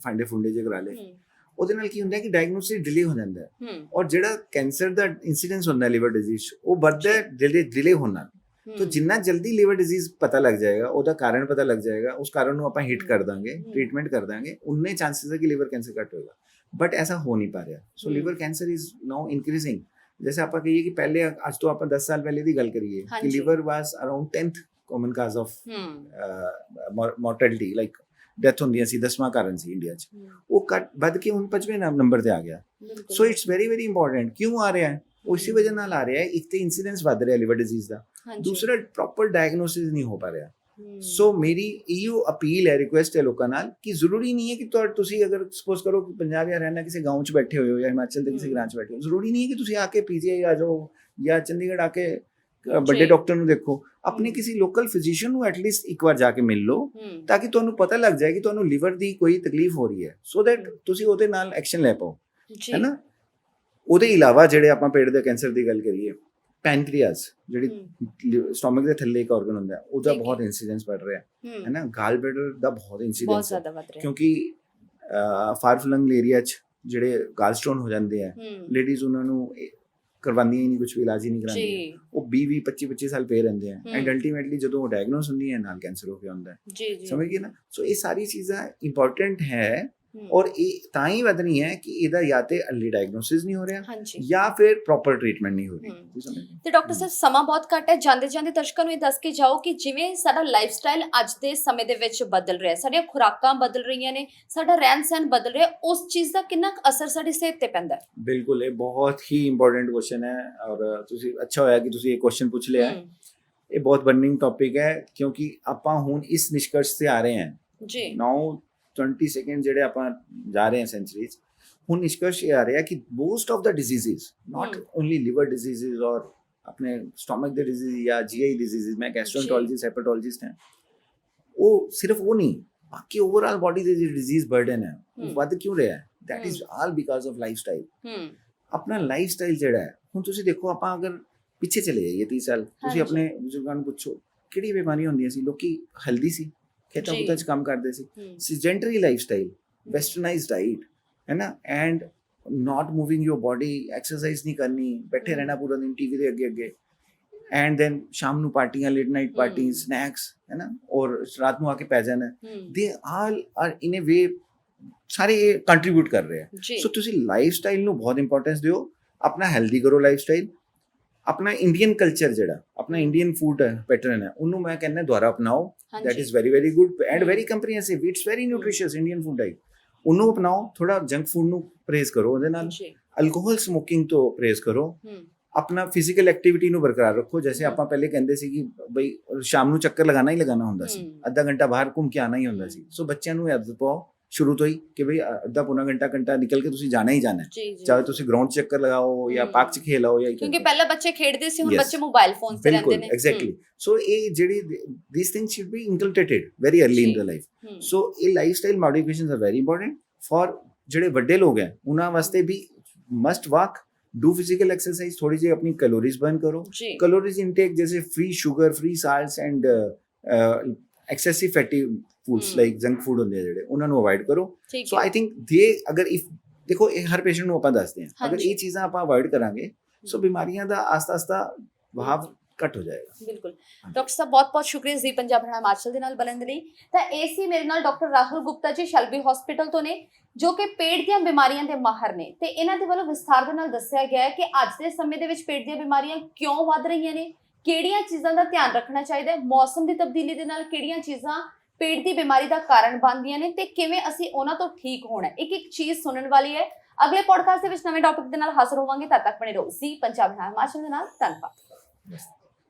Speaker 2: ਫਾਂਡੇ ਫੁੰਡੇ ਜੇ ਕਰਾ ਲਏ
Speaker 1: ਹੂੰ
Speaker 2: ਉਹਦੇ ਨਾਲ ਕੀ ਹੁੰਦਾ ਹੈ ਕਿ ਡਾਇਗਨੋਸਿਸ ਡਿਲੇ ਹੋ ਜਾਂਦਾ ਹੈ
Speaker 1: ਹੂੰ
Speaker 2: ਔਰ ਜਿਹੜਾ ਕੈਂਸਰ ਦਾ ਇਨਸੀਡੈਂਸ ਹੁੰਦਾ ਹੈ ਲਿਵਰ ਡਿਜ਼ੀਜ਼ ਉਹ ਵੱਧਦਾ ਹੈ ਡਿਲੇ ਡਿਲੇ ਹੋਣ ਨਾਲ ਤਾਂ
Speaker 1: ਹੂੰ,
Speaker 2: ਜਿੰਨਾ ਜਲਦੀ ਲਿਵਰ ਡਿਜ਼ੀਜ਼ ਪਤਾ ਲੱਗ ਜਾਏਗਾ ਉਹਦਾ ਕਾਰਨ ਪਤਾ ਲੱਗ ਜਾਏਗਾ ਉਸ ਕਾਰਨ ਨੂੰ ਆਪਾਂ ਹਿੱਟ ਕਰ ਦਾਂਗੇ
Speaker 1: ਹਮ।
Speaker 2: ਟ੍ਰੀਟਮੈਂਟ ਕਰ ਦਾਂਗੇ ਉਨੇ ਚਾਂਸਸ ਹੈ ਕਿ ਲਿਵਰ ਕੈਂਸਰ ਘੱਟ ਹੋਏਗਾ ਬਟ ਐਸਾ ਹੋ ਨਹੀਂ ਪਾ ਰਿਹਾ so
Speaker 1: hmm.
Speaker 2: Liver cancer is now increasing ਜੈਸੇ ਆਪਾਂ ਕਹੀਏ ਕਿ ਪਹਿਲੇ ਅੱਜ ਤੋਂ ਆਪਾਂ 10 ਸਾਲ ਪਹਿਲੇ ਦੀ ਗੱਲ ਕਰੀਏ ਕਿ
Speaker 1: ਹਾਂਜੀ।
Speaker 2: Liver was around 10th common cause of
Speaker 1: hmm
Speaker 2: mortality like death ਹੁੰਦੀਆਂ ਸੀ 10ਵਾਂ ਕਾਰਨ ਸੀ ਇੰਡੀਆ 'ਚ
Speaker 1: ਹੂੰ,
Speaker 2: ਉਹ ਘੱਟ ਵੱਧ ਕੇ ਹੁਣ 5ਵੇਂ ਨੰਬਰ ਤੇ ਆ ਗਿਆ
Speaker 1: ਬਿਲਕੁਲ
Speaker 2: so it's very very important ਕਿਉਂ ਆ ਰਿਹਾ ਹੈ ਉਸੇ ਵਜ੍ਹਾ ਨਾਲ ਆ ਰਿਹਾ ਹੈ ਇੱਕ ਤੇ ਇਨਸੀਡੈਂਸ ਵੱਧ ਰਿਹਾ ਲਿਵਰ ਡਿਜ਼ੀਜ਼ ਦਾ
Speaker 1: ਹਾਂਜੀ,
Speaker 2: ਦੂਸਰਾ ਪ੍ਰੋਪਰ ਡਾਇਗਨੋਸਿਸ ਨਹੀਂ ਹੋ ਪਾ ਰਿਹਾ
Speaker 1: ਹੂੰ,
Speaker 2: ਸੋ ਮੇਰੀ ਇਹੋ ਅਪੀਲ ਹੈ ਰਿਕੁਐਸਟ ਹੈ ਲੋਕਾਂ ਨਾਲ ਕਿ ਜ਼ਰੂਰੀ ਨਹੀਂ ਹੈ ਕਿ ਤੁਹਾ- ਤੁਸੀਂ ਅਗਰ ਸਪੋਜ਼ ਕਰੋ ਕਿ ਪੰਜਾਬ ਜਾਂ ਹਰਿਆਣਾ ਕਿਸੇ ਗਾਉਂ 'ਚ ਬੈਠੇ ਹੋਏ ਹੋ ਜਾਂ ਹਿਮਾਚਲ ਦੇ ਕਿਸੇ
Speaker 1: ਹਮ।
Speaker 2: ਗ੍ਰਾਂ 'ਚ ਬੈਠੇ ਹੋ ਜ਼ਰੂਰੀ ਨਹੀਂ ਹੈ ਕਿ ਤੁਸੀਂ ਆ ਕੇ ਪੀਜੀਆਈ ਆ ਜਾਓ ਜਾਂ ਚੰਡੀਗੜ੍ਹ ਆ ਕੇ ਅ, ਵੱਡੇ। ਡਾਕਟਰ ਨੂੰ ਦੇਖੋ ਆਪਣੇ। ਕਿਸੇ ਲੋਕਲ ਫਿਜ਼ੀਸ਼ੀਅਨ ਨੂੰ ਐਟਲੀਸਟ ਇੱਕ ਵਾਰ ਜਾ ਕੇ ਮਿਲ ਲਓ ਤਾਂ ਕਿ ਤੁਹਾਨੂੰ ਪਤਾ ਲੱਗ ਜਾਏ ਕਿ ਤੁਹਾਨੂੰ ਲਿਵਰ ਦੀ ਕੋਈ ਤਕਲੀਫ ਹੋ ਰਹੀ ਹੈ। ਸੋ ਦੈਟ ਤੁਸੀਂ ਉਹਦੇ ਨਾਲ ਐਕਸ਼ਨ ਲੈ ਪਾਓ ਹੈ ਨਾ ਉਹਦੇ ਇਲਾਵਾ ਜਿਹੜੇ ਆਪਾਂ ਪੇਟ ਦੇ ਕੈਂਸਰ ਦੀ ਗੱਲ ਕਰੀਏ ਪੈਨਕ੍ਰੀਆਸ ਜਿਹੜੀ ਸਟੋਮਕ ਦੇ ਥੱਲੇ ਇੱਕ ਆਰਗਨ ਹੁੰਦਾ ਹੈ, ਉਹਦਾ। ਬਹੁਤ ਇਨਸੀਡੈਂਸ ਵੱਧ ਰਿਹਾ
Speaker 1: ਹੂੰ,
Speaker 2: ਹੈ ਨਾ ਗਾਲ ਬਲੈਡਰ ਦਾ ਬਹੁਤ
Speaker 1: ਬਹੁਤ
Speaker 2: ਇਨਸੀਡੈਂਸ ਹੈ।
Speaker 1: ਜ਼ਿਆਦਾ ਵੱਧ ਰਿਹਾ।
Speaker 2: ਕਿਉਂਕਿ ਫਾਰਫਲੰਗ ਏਰੀਆ 'ਚ ਜਿਹੜੇ ਗਾਲ ਸਟੋਨ ਹੋ ਜਾਂਦੇ ਆ ਲੇਡੀਜ਼ ਉਹਨਾਂ ਨੂੰ ਕਰਵਾਉਂਦੀਆਂ ਹੀ ਨਹੀਂ ਕੁਝ ਵੀ ਇਲਾਜ ਹੀ ਨਹੀਂ ਕਰਾਉਂਦੀਆਂ। ਉਹ 20 20 25 25 ਸਾਲ ਪਏ ਰਹਿੰਦੇ ਆ। ਐਂਡ ਅਲਟੀਮੇਟਲੀ ਜਦੋਂ ਉਹ ਡਾਇਗਨੋਸ ਹੁੰਦੀ ਹੈ ਨਾਲ ਕੈਂਸਰ ਹੋ ਗਿਆ ਹੁੰਦਾ ਹੈ।
Speaker 1: ਜੀ ਜੀ।
Speaker 2: ਸਮਝ ਗਏ ਨਾ? ਸੋ ਇਹ ਸਾਰੀ ਚੀਜ਼ਾਂ ਇੰਪੋਰਟੈਂਟ ਹੂੰ, ਔਰ ਇਹ ਤਾਂ ਹੀ ਵਧ ਰਹੀ ਹੈ ਕਿ ਇਹਦਾ ਜਾਂ ਤੇ ਅਰਲੀ ਡਾਇਗਨੋਸਿਸ ਨਹੀਂ ਹੋ ਰਿਹਾ ਜਾਂ ਫਿਰ ਪ੍ਰੋਪਰ ਟ੍ਰੀਟਮੈਂਟ ਨਹੀਂ ਹੋ ਰਹੀ।
Speaker 1: ਤੇ ਡਾਕਟਰ ਸਾਹਿਬ ਸਮਾਂ ਬਹੁਤ ਘੱਟ ਹੈ। ਜਾਂਦੇ ਜਾਂਦੇ ਦਰਸ਼ਕਾਂ ਨੂੰ ਇਹ ਦੱਸ ਕੇ ਜਾਓ ਕਿ ਜਿਵੇਂ ਸਾਡਾ ਲਾਈਫ ਸਟਾਈਲ ਅੱਜ ਦੇ ਸਮੇਂ ਦੇ ਵਿੱਚ ਬਦਲ ਰਿਹਾ ਹੈ ਸਾਡੀਆਂ ਖੁਰਾਕਾਂ ਬਦਲ ਰਹੀਆਂ ਨੇ ਸਾਡਾ ਰਹਿਣ ਸਹਿਣ ਬਦਲ ਰਿਹਾ ਉਸ ਚੀਜ਼ ਦਾ ਕਿੰਨਾ ਅਸਰ ਸਾਡੀ ਸਿਹਤ ਤੇ ਪੈਂਦਾ ਹੈ?
Speaker 2: ਬਿਲਕੁਲ ਇਹ ਬਹੁਤ ਹੀ ਇੰਪੋਰਟੈਂਟ ਕੁਐਸਚਨ ਹੈ ਔਰ ਤੁਸੀਂ ਅੱਛਾ ਹੋਇਆ ਕਿ ਤੁਸੀਂ ਇਹ ਕੁਐਸਚਨ ਪੁੱਛ ਲਿਆ ਇਹ ਬਹੁਤ ਬਰਨਿੰਗ ਟੌਪਿਕ ਹੈ ਕਿਉਂਕਿ ਆਪਾਂ ਹੁਣ ਇਸ ਨਿਸ਼ਕਰਸ਼ ਤੇ ਆ ਰਹੇ ਹਾਂ।
Speaker 1: ਜੀ।
Speaker 2: ਨਾਓ 20 ਸੈਕਿੰਡ ਜਿਹੜੇ ਆਪਾਂ ਜਾ ਰਹੇ ਹਾਂ ਸੈਂਚਰੀ ਹੁਣ ਨਿਸ਼ਕਰਸ਼ ਇਹ ਆ ਰਿਹਾ ਕਿ most of the diseases not
Speaker 1: hmm.
Speaker 2: Only liver diseases ਔਰ ਆਪਣੇ ਸਟਮਕ ਦੇ ਡਿਜ਼ੀਜ਼ ਜਾਂ ਜੀਆਈ ਡਿਜ਼ੀਜ਼ਸ ਮੈਂ ਗੈਸਟ੍ਰੋਐਂਟਰੋਲੋਜਿਸਟ ਹੈਪੇਟੋਲੋਜਿਸਟ ਹਾਂ ਉਹ ਸਿਰਫ ਉਹ ਨਹੀਂ ਬਾਕੀ ਓਵਰਆਲ ਬਾਡੀ ਦੇ ਜਿਹੜੇ ਡਿਜ਼ੀਜ਼ ਬਰਡਨ ਹੈ ਉਹ
Speaker 1: ਹਮ।
Speaker 2: ਵੱਧ ਕਿਉਂ ਰਿਹਾ ਹੈ that is all because of lifestyle
Speaker 1: hmm
Speaker 2: ਆਪਣਾ ਲਾਈਫ ਸਟਾਈਲ ਜਿਹੜਾ ਹੈ ਹੁਣ ਤੁਸੀਂ ਦੇਖੋ ਆਪਾਂ ਅਗਰ ਪਿੱਛੇ ਚਲੇ ਜਾਈਏ 30 ਸਾਲ ਤੁਸੀਂ
Speaker 1: ਹਾਂਜੀ।
Speaker 2: ਆਪਣੇ ਬਜ਼ੁਰਗਾਂ ਨੂੰ ਪੁੱਛੋ ਕਿਹੜੀ ਬਿਮਾਰੀਆਂ ਹੁੰਦੀਆਂ ਸੀ ਲੋਕੀ ਹੈਲਦੀ ਸੀ ਖੇਤਾਂ ਖੁੱਤਾਂ 'ਚ ਕੰਮ ਕਰਦੇ ਸੀ।
Speaker 1: Sedentary
Speaker 2: lifestyle westernized diet ਹੈ ਨਾ? And not moving your body exercise ਨਹੀਂ ਕਰਨੀ ਬੈਠੇ ਰਹਿਣਾ ਪੂਰਾ ਦਿਨ ਟੀਵੀ ਦੇ ਅੱਗੇ ਅੱਗੇ। ਐਂਡ ਦੈਨ ਸ਼ਾਮ ਨੂੰ ਪਾਰਟੀਆਂ ਲੇਟ ਨਾਈਟ ਪਾਰਟੀ ਸਨੈਕਸ ਹੈ ਨਾ? ਔਰ ਰਾਤ ਨੂੰ ਆ ਕੇ ਪੈ ਜਾਣਾ। ਦੇ ਆਲ ਆਰ ਇਨ ਅ ਵੇ ਸਾਰੇ ਕੰਟਰੀਬਿਊਟ ਕਰ ਰਹੇ ਆ। ਸੋ ਤੁਸੀਂ ਲਾਈਫ ਸਟਾਈਲ ਨੂੰ ਬਹੁਤ ਇੰਪੋਰਟੈਂਸ ਦਿਓ। ਆਪਣਾ ਹੈਲਦੀ ਕਰੋ ਲਾਈਫ ਸਟਾਈਲ ਆਪਣਾ ਇੰਡੀਅਨ ਕਲਚਰ ਜਿਹੜਾ ਆਪਣਾ ਇੰਡੀਅਨ ਫੂਡ ਪੈਟਰਨ ਹੈ ਉਹਨੂੰ ਮੈਂ ਕਹਿੰਦਾ ਦੁਬਾਰਾ ਅਪਣਾਓ। Is very very good and
Speaker 1: Hmm.
Speaker 2: very comprehensive it's very nutritious indian food diet ਉਹਨੂੰ ਅਪਣਾਓ ਥੋੜਾ ਜੰਕ ਫੂਡ ਨੂੰ ਪ੍ਰੇਜ਼ ਕਰੋ ਉਹਦੇ ਨਾਲ। ਅਲਕੋਹਲ ਸਮੋਕਿੰਗ ਤੋਂ ਪ੍ਰੇਜ਼ ਕਰੋ। ਆਪਣਾ ਫਿਜ਼ੀਕਲ ਐਕਟੀਵਿਟੀ ਨੂੰ ਬਰਕਰਾਰ ਰੱਖੋ
Speaker 1: ਹਮ।
Speaker 2: ਆਪਾਂ ਪਹਿਲੇ ਕਹਿੰਦੇ ਸੀ ਕਿ ਬਈ ਸ਼ਾਮ ਨੂੰ ਚੱਕਰ ਲਗਾਣਾ ਹੀ ਲਗਾਣਾ ਹੁੰਦਾ ਸੀ। ਅੱਧਾ ਘੰਟਾ ਬਾਹਰ ਘੁੰਮ ਕੇ ਆਣਾ ਹੀ ਹੁੰਦਾ ਸੀ। ਸੋ ਬੱਚਿਆਂ ਨੂੰ ਆਦਤ ਪਾਓ। ਸ਼ੁਰੂ ਤੋਂ ਹੀ ਕਿ ਭਈ ਅੱਧਾ ਪੌਣਾ ਘੰਟਾ ਘੰਟਾ ਨਿਕਲ ਕੇ ਤੁਸੀਂ ਜਾਣਾ ਹੀ ਜਾਣਾ ਹੈ ਚਾਹੇ ਤੁਸੀਂ ਗਰਾਊਂਡ ਚੱਕਰ ਲਗਾਓ ਜਾਂ ਪਾਰਕ 'ਚ ਖੇਲਾਓ ਜਾਂ
Speaker 1: ਕਿਉਂਕਿ ਪਹਿਲਾਂ ਬੱਚੇ ਖੇਡਦੇ ਸੀ ਹੁਣ ਬੱਚੇ ਮੋਬਾਈਲ ਫੋਨ 'ਤੇ ਰਹਿੰਦੇ ਨੇ ਬਿਲਕੁਲ
Speaker 2: ਐਗਜ਼ੈਕਟਲੀ ਸੋ ਇਹ ਜਿਹੜੀ these things should be inculcated
Speaker 1: very
Speaker 2: early in
Speaker 1: the life
Speaker 2: so ਇਹ lifestyle modifications are very important for ਜਿਹੜੇ ਵੱਡੇ ਲੋਕ ਹੈ ਉਹਨਾਂ ਵਾਸਤੇ ਵੀ must walk do physical exercise थोड़ी सी अपनी कैलोरीज बर्न
Speaker 1: करो
Speaker 2: कैलोरीज इनटेक जैसे free sugar free salt and excessive fatty
Speaker 1: foods
Speaker 2: like junk food ਹੁੰਦੇ ਆ ਜਿਹੜੇ ਉਹਨਾਂ ਨੂੰ ਅਵਾਇਡ ਕਰੋ। ਸੋ ਆਈ ਥਿੰਕ ਦੇ ਅਗਰ ਇਫ ਦੇਖੋ ਇਹ ਹਰ ਪੇਸ਼ੈਂਟ ਨੂੰ ਆਪਾਂ ਦੱਸਦੇ ਹਾਂ। ਅਗਰ ਇਹ ਚੀਜ਼ਾਂ ਆਪਾਂ ਅਵਾਇਡ ਕਰਾਂਗੇ ਸੋ ਬਿਮਾਰੀਆਂ ਦਾ ਆਸਤਾ-ਆਸਤਾ ਵਹਾਅ ਘਟ ਹੋ ਜਾਏਗਾ।
Speaker 1: ਬਿਲਕੁਲ। ਡਾਕਟਰ ਸਾਹਿਬ ਬਹੁਤ ਬਹੁਤ ਸ਼ੁਕਰੀਆ ਜੀ ਪੰਜਾਬ ਹਰਿਆਣਾ ਮਾਰਸ਼ਲ ਦੇ ਨਾਲ ਬਲੰਦ ਲਈ। ਤਾਂ ਏਸੀ ਮੇਰੇ ਨਾਲ ਡਾਕਟਰ ਰਾਹੁਲ ਗੁਪਤਾ ਜੀ ਸ਼ਲਬੀ ਹਸਪੀਟਲ ਤੋਂ ਨੇ ਜੋ ਕਿ ਪੇਟ ਦੀਆਂ ਬਿਮਾਰੀਆਂ ਦੇ ਮਾਹਰ ਨੇ। ਤੇ ਇਹਨਾਂ ਦੇ ਵੱਲੋਂ ਵਿਸਥਾਰ ਦੇ ਨਾਲ ਦੱਸਿਆ ਗਿਆ ਹੈ ਕਿ ਅੱਜ ਦੇ ਸਮੇਂ ਦੇ ਵਿੱਚ ਪੇਟ ਦੀਆਂ ਬਿਮਾਰੀਆਂ ਕਿਉਂ ਵੱਧ ਰਹੀਆਂ ਨੇ? ਕਿਹੜੀਆਂ ਚੀਜ਼ਾਂ ਦਾ ਧਿਆਨ ਰੱਖਣਾ ਚਾਹੀਦਾ ਹੈ? ਮੌਸਮ ਦੀ ਤਬਦੀਲੀ ਦੇ ਨਾਲ ਕਿਹੜੀਆਂ ਚੀਜ਼ਾਂ ਪੇਟ ਦੀ ਬਿਮਾਰੀ ਦਾ ਕਾਰਨ ਬਣਦੀਆਂ ਨੇ ਤੇ ਕਿਵੇਂ ਅਸੀਂ ਉਹਨਾਂ ਤੋਂ ਠੀਕ ਹੋਣਾ ਇੱਕ ਇੱਕ ਚੀਜ਼ ਸੁਣਨ ਵਾਲੀ ਹੈ। ਅਗਲੇ ਪੋਡਕਾਸਟ ਦੇ ਵਿੱਚ ਨਵੇਂ ਟੌਪਿਕ ਦੇ ਨਾਲ ਹਾਜ਼ਰ ਹੋਵਾਂਗੇ। ਤਦ ਤੱਕ ਬਣੇ ਰਹੋ। ਜੀ ਪੰਜਾਬ ਹਿਮਾਚਲ ਦੇ ਨਾਲ। ਧੰਨਵਾਦ।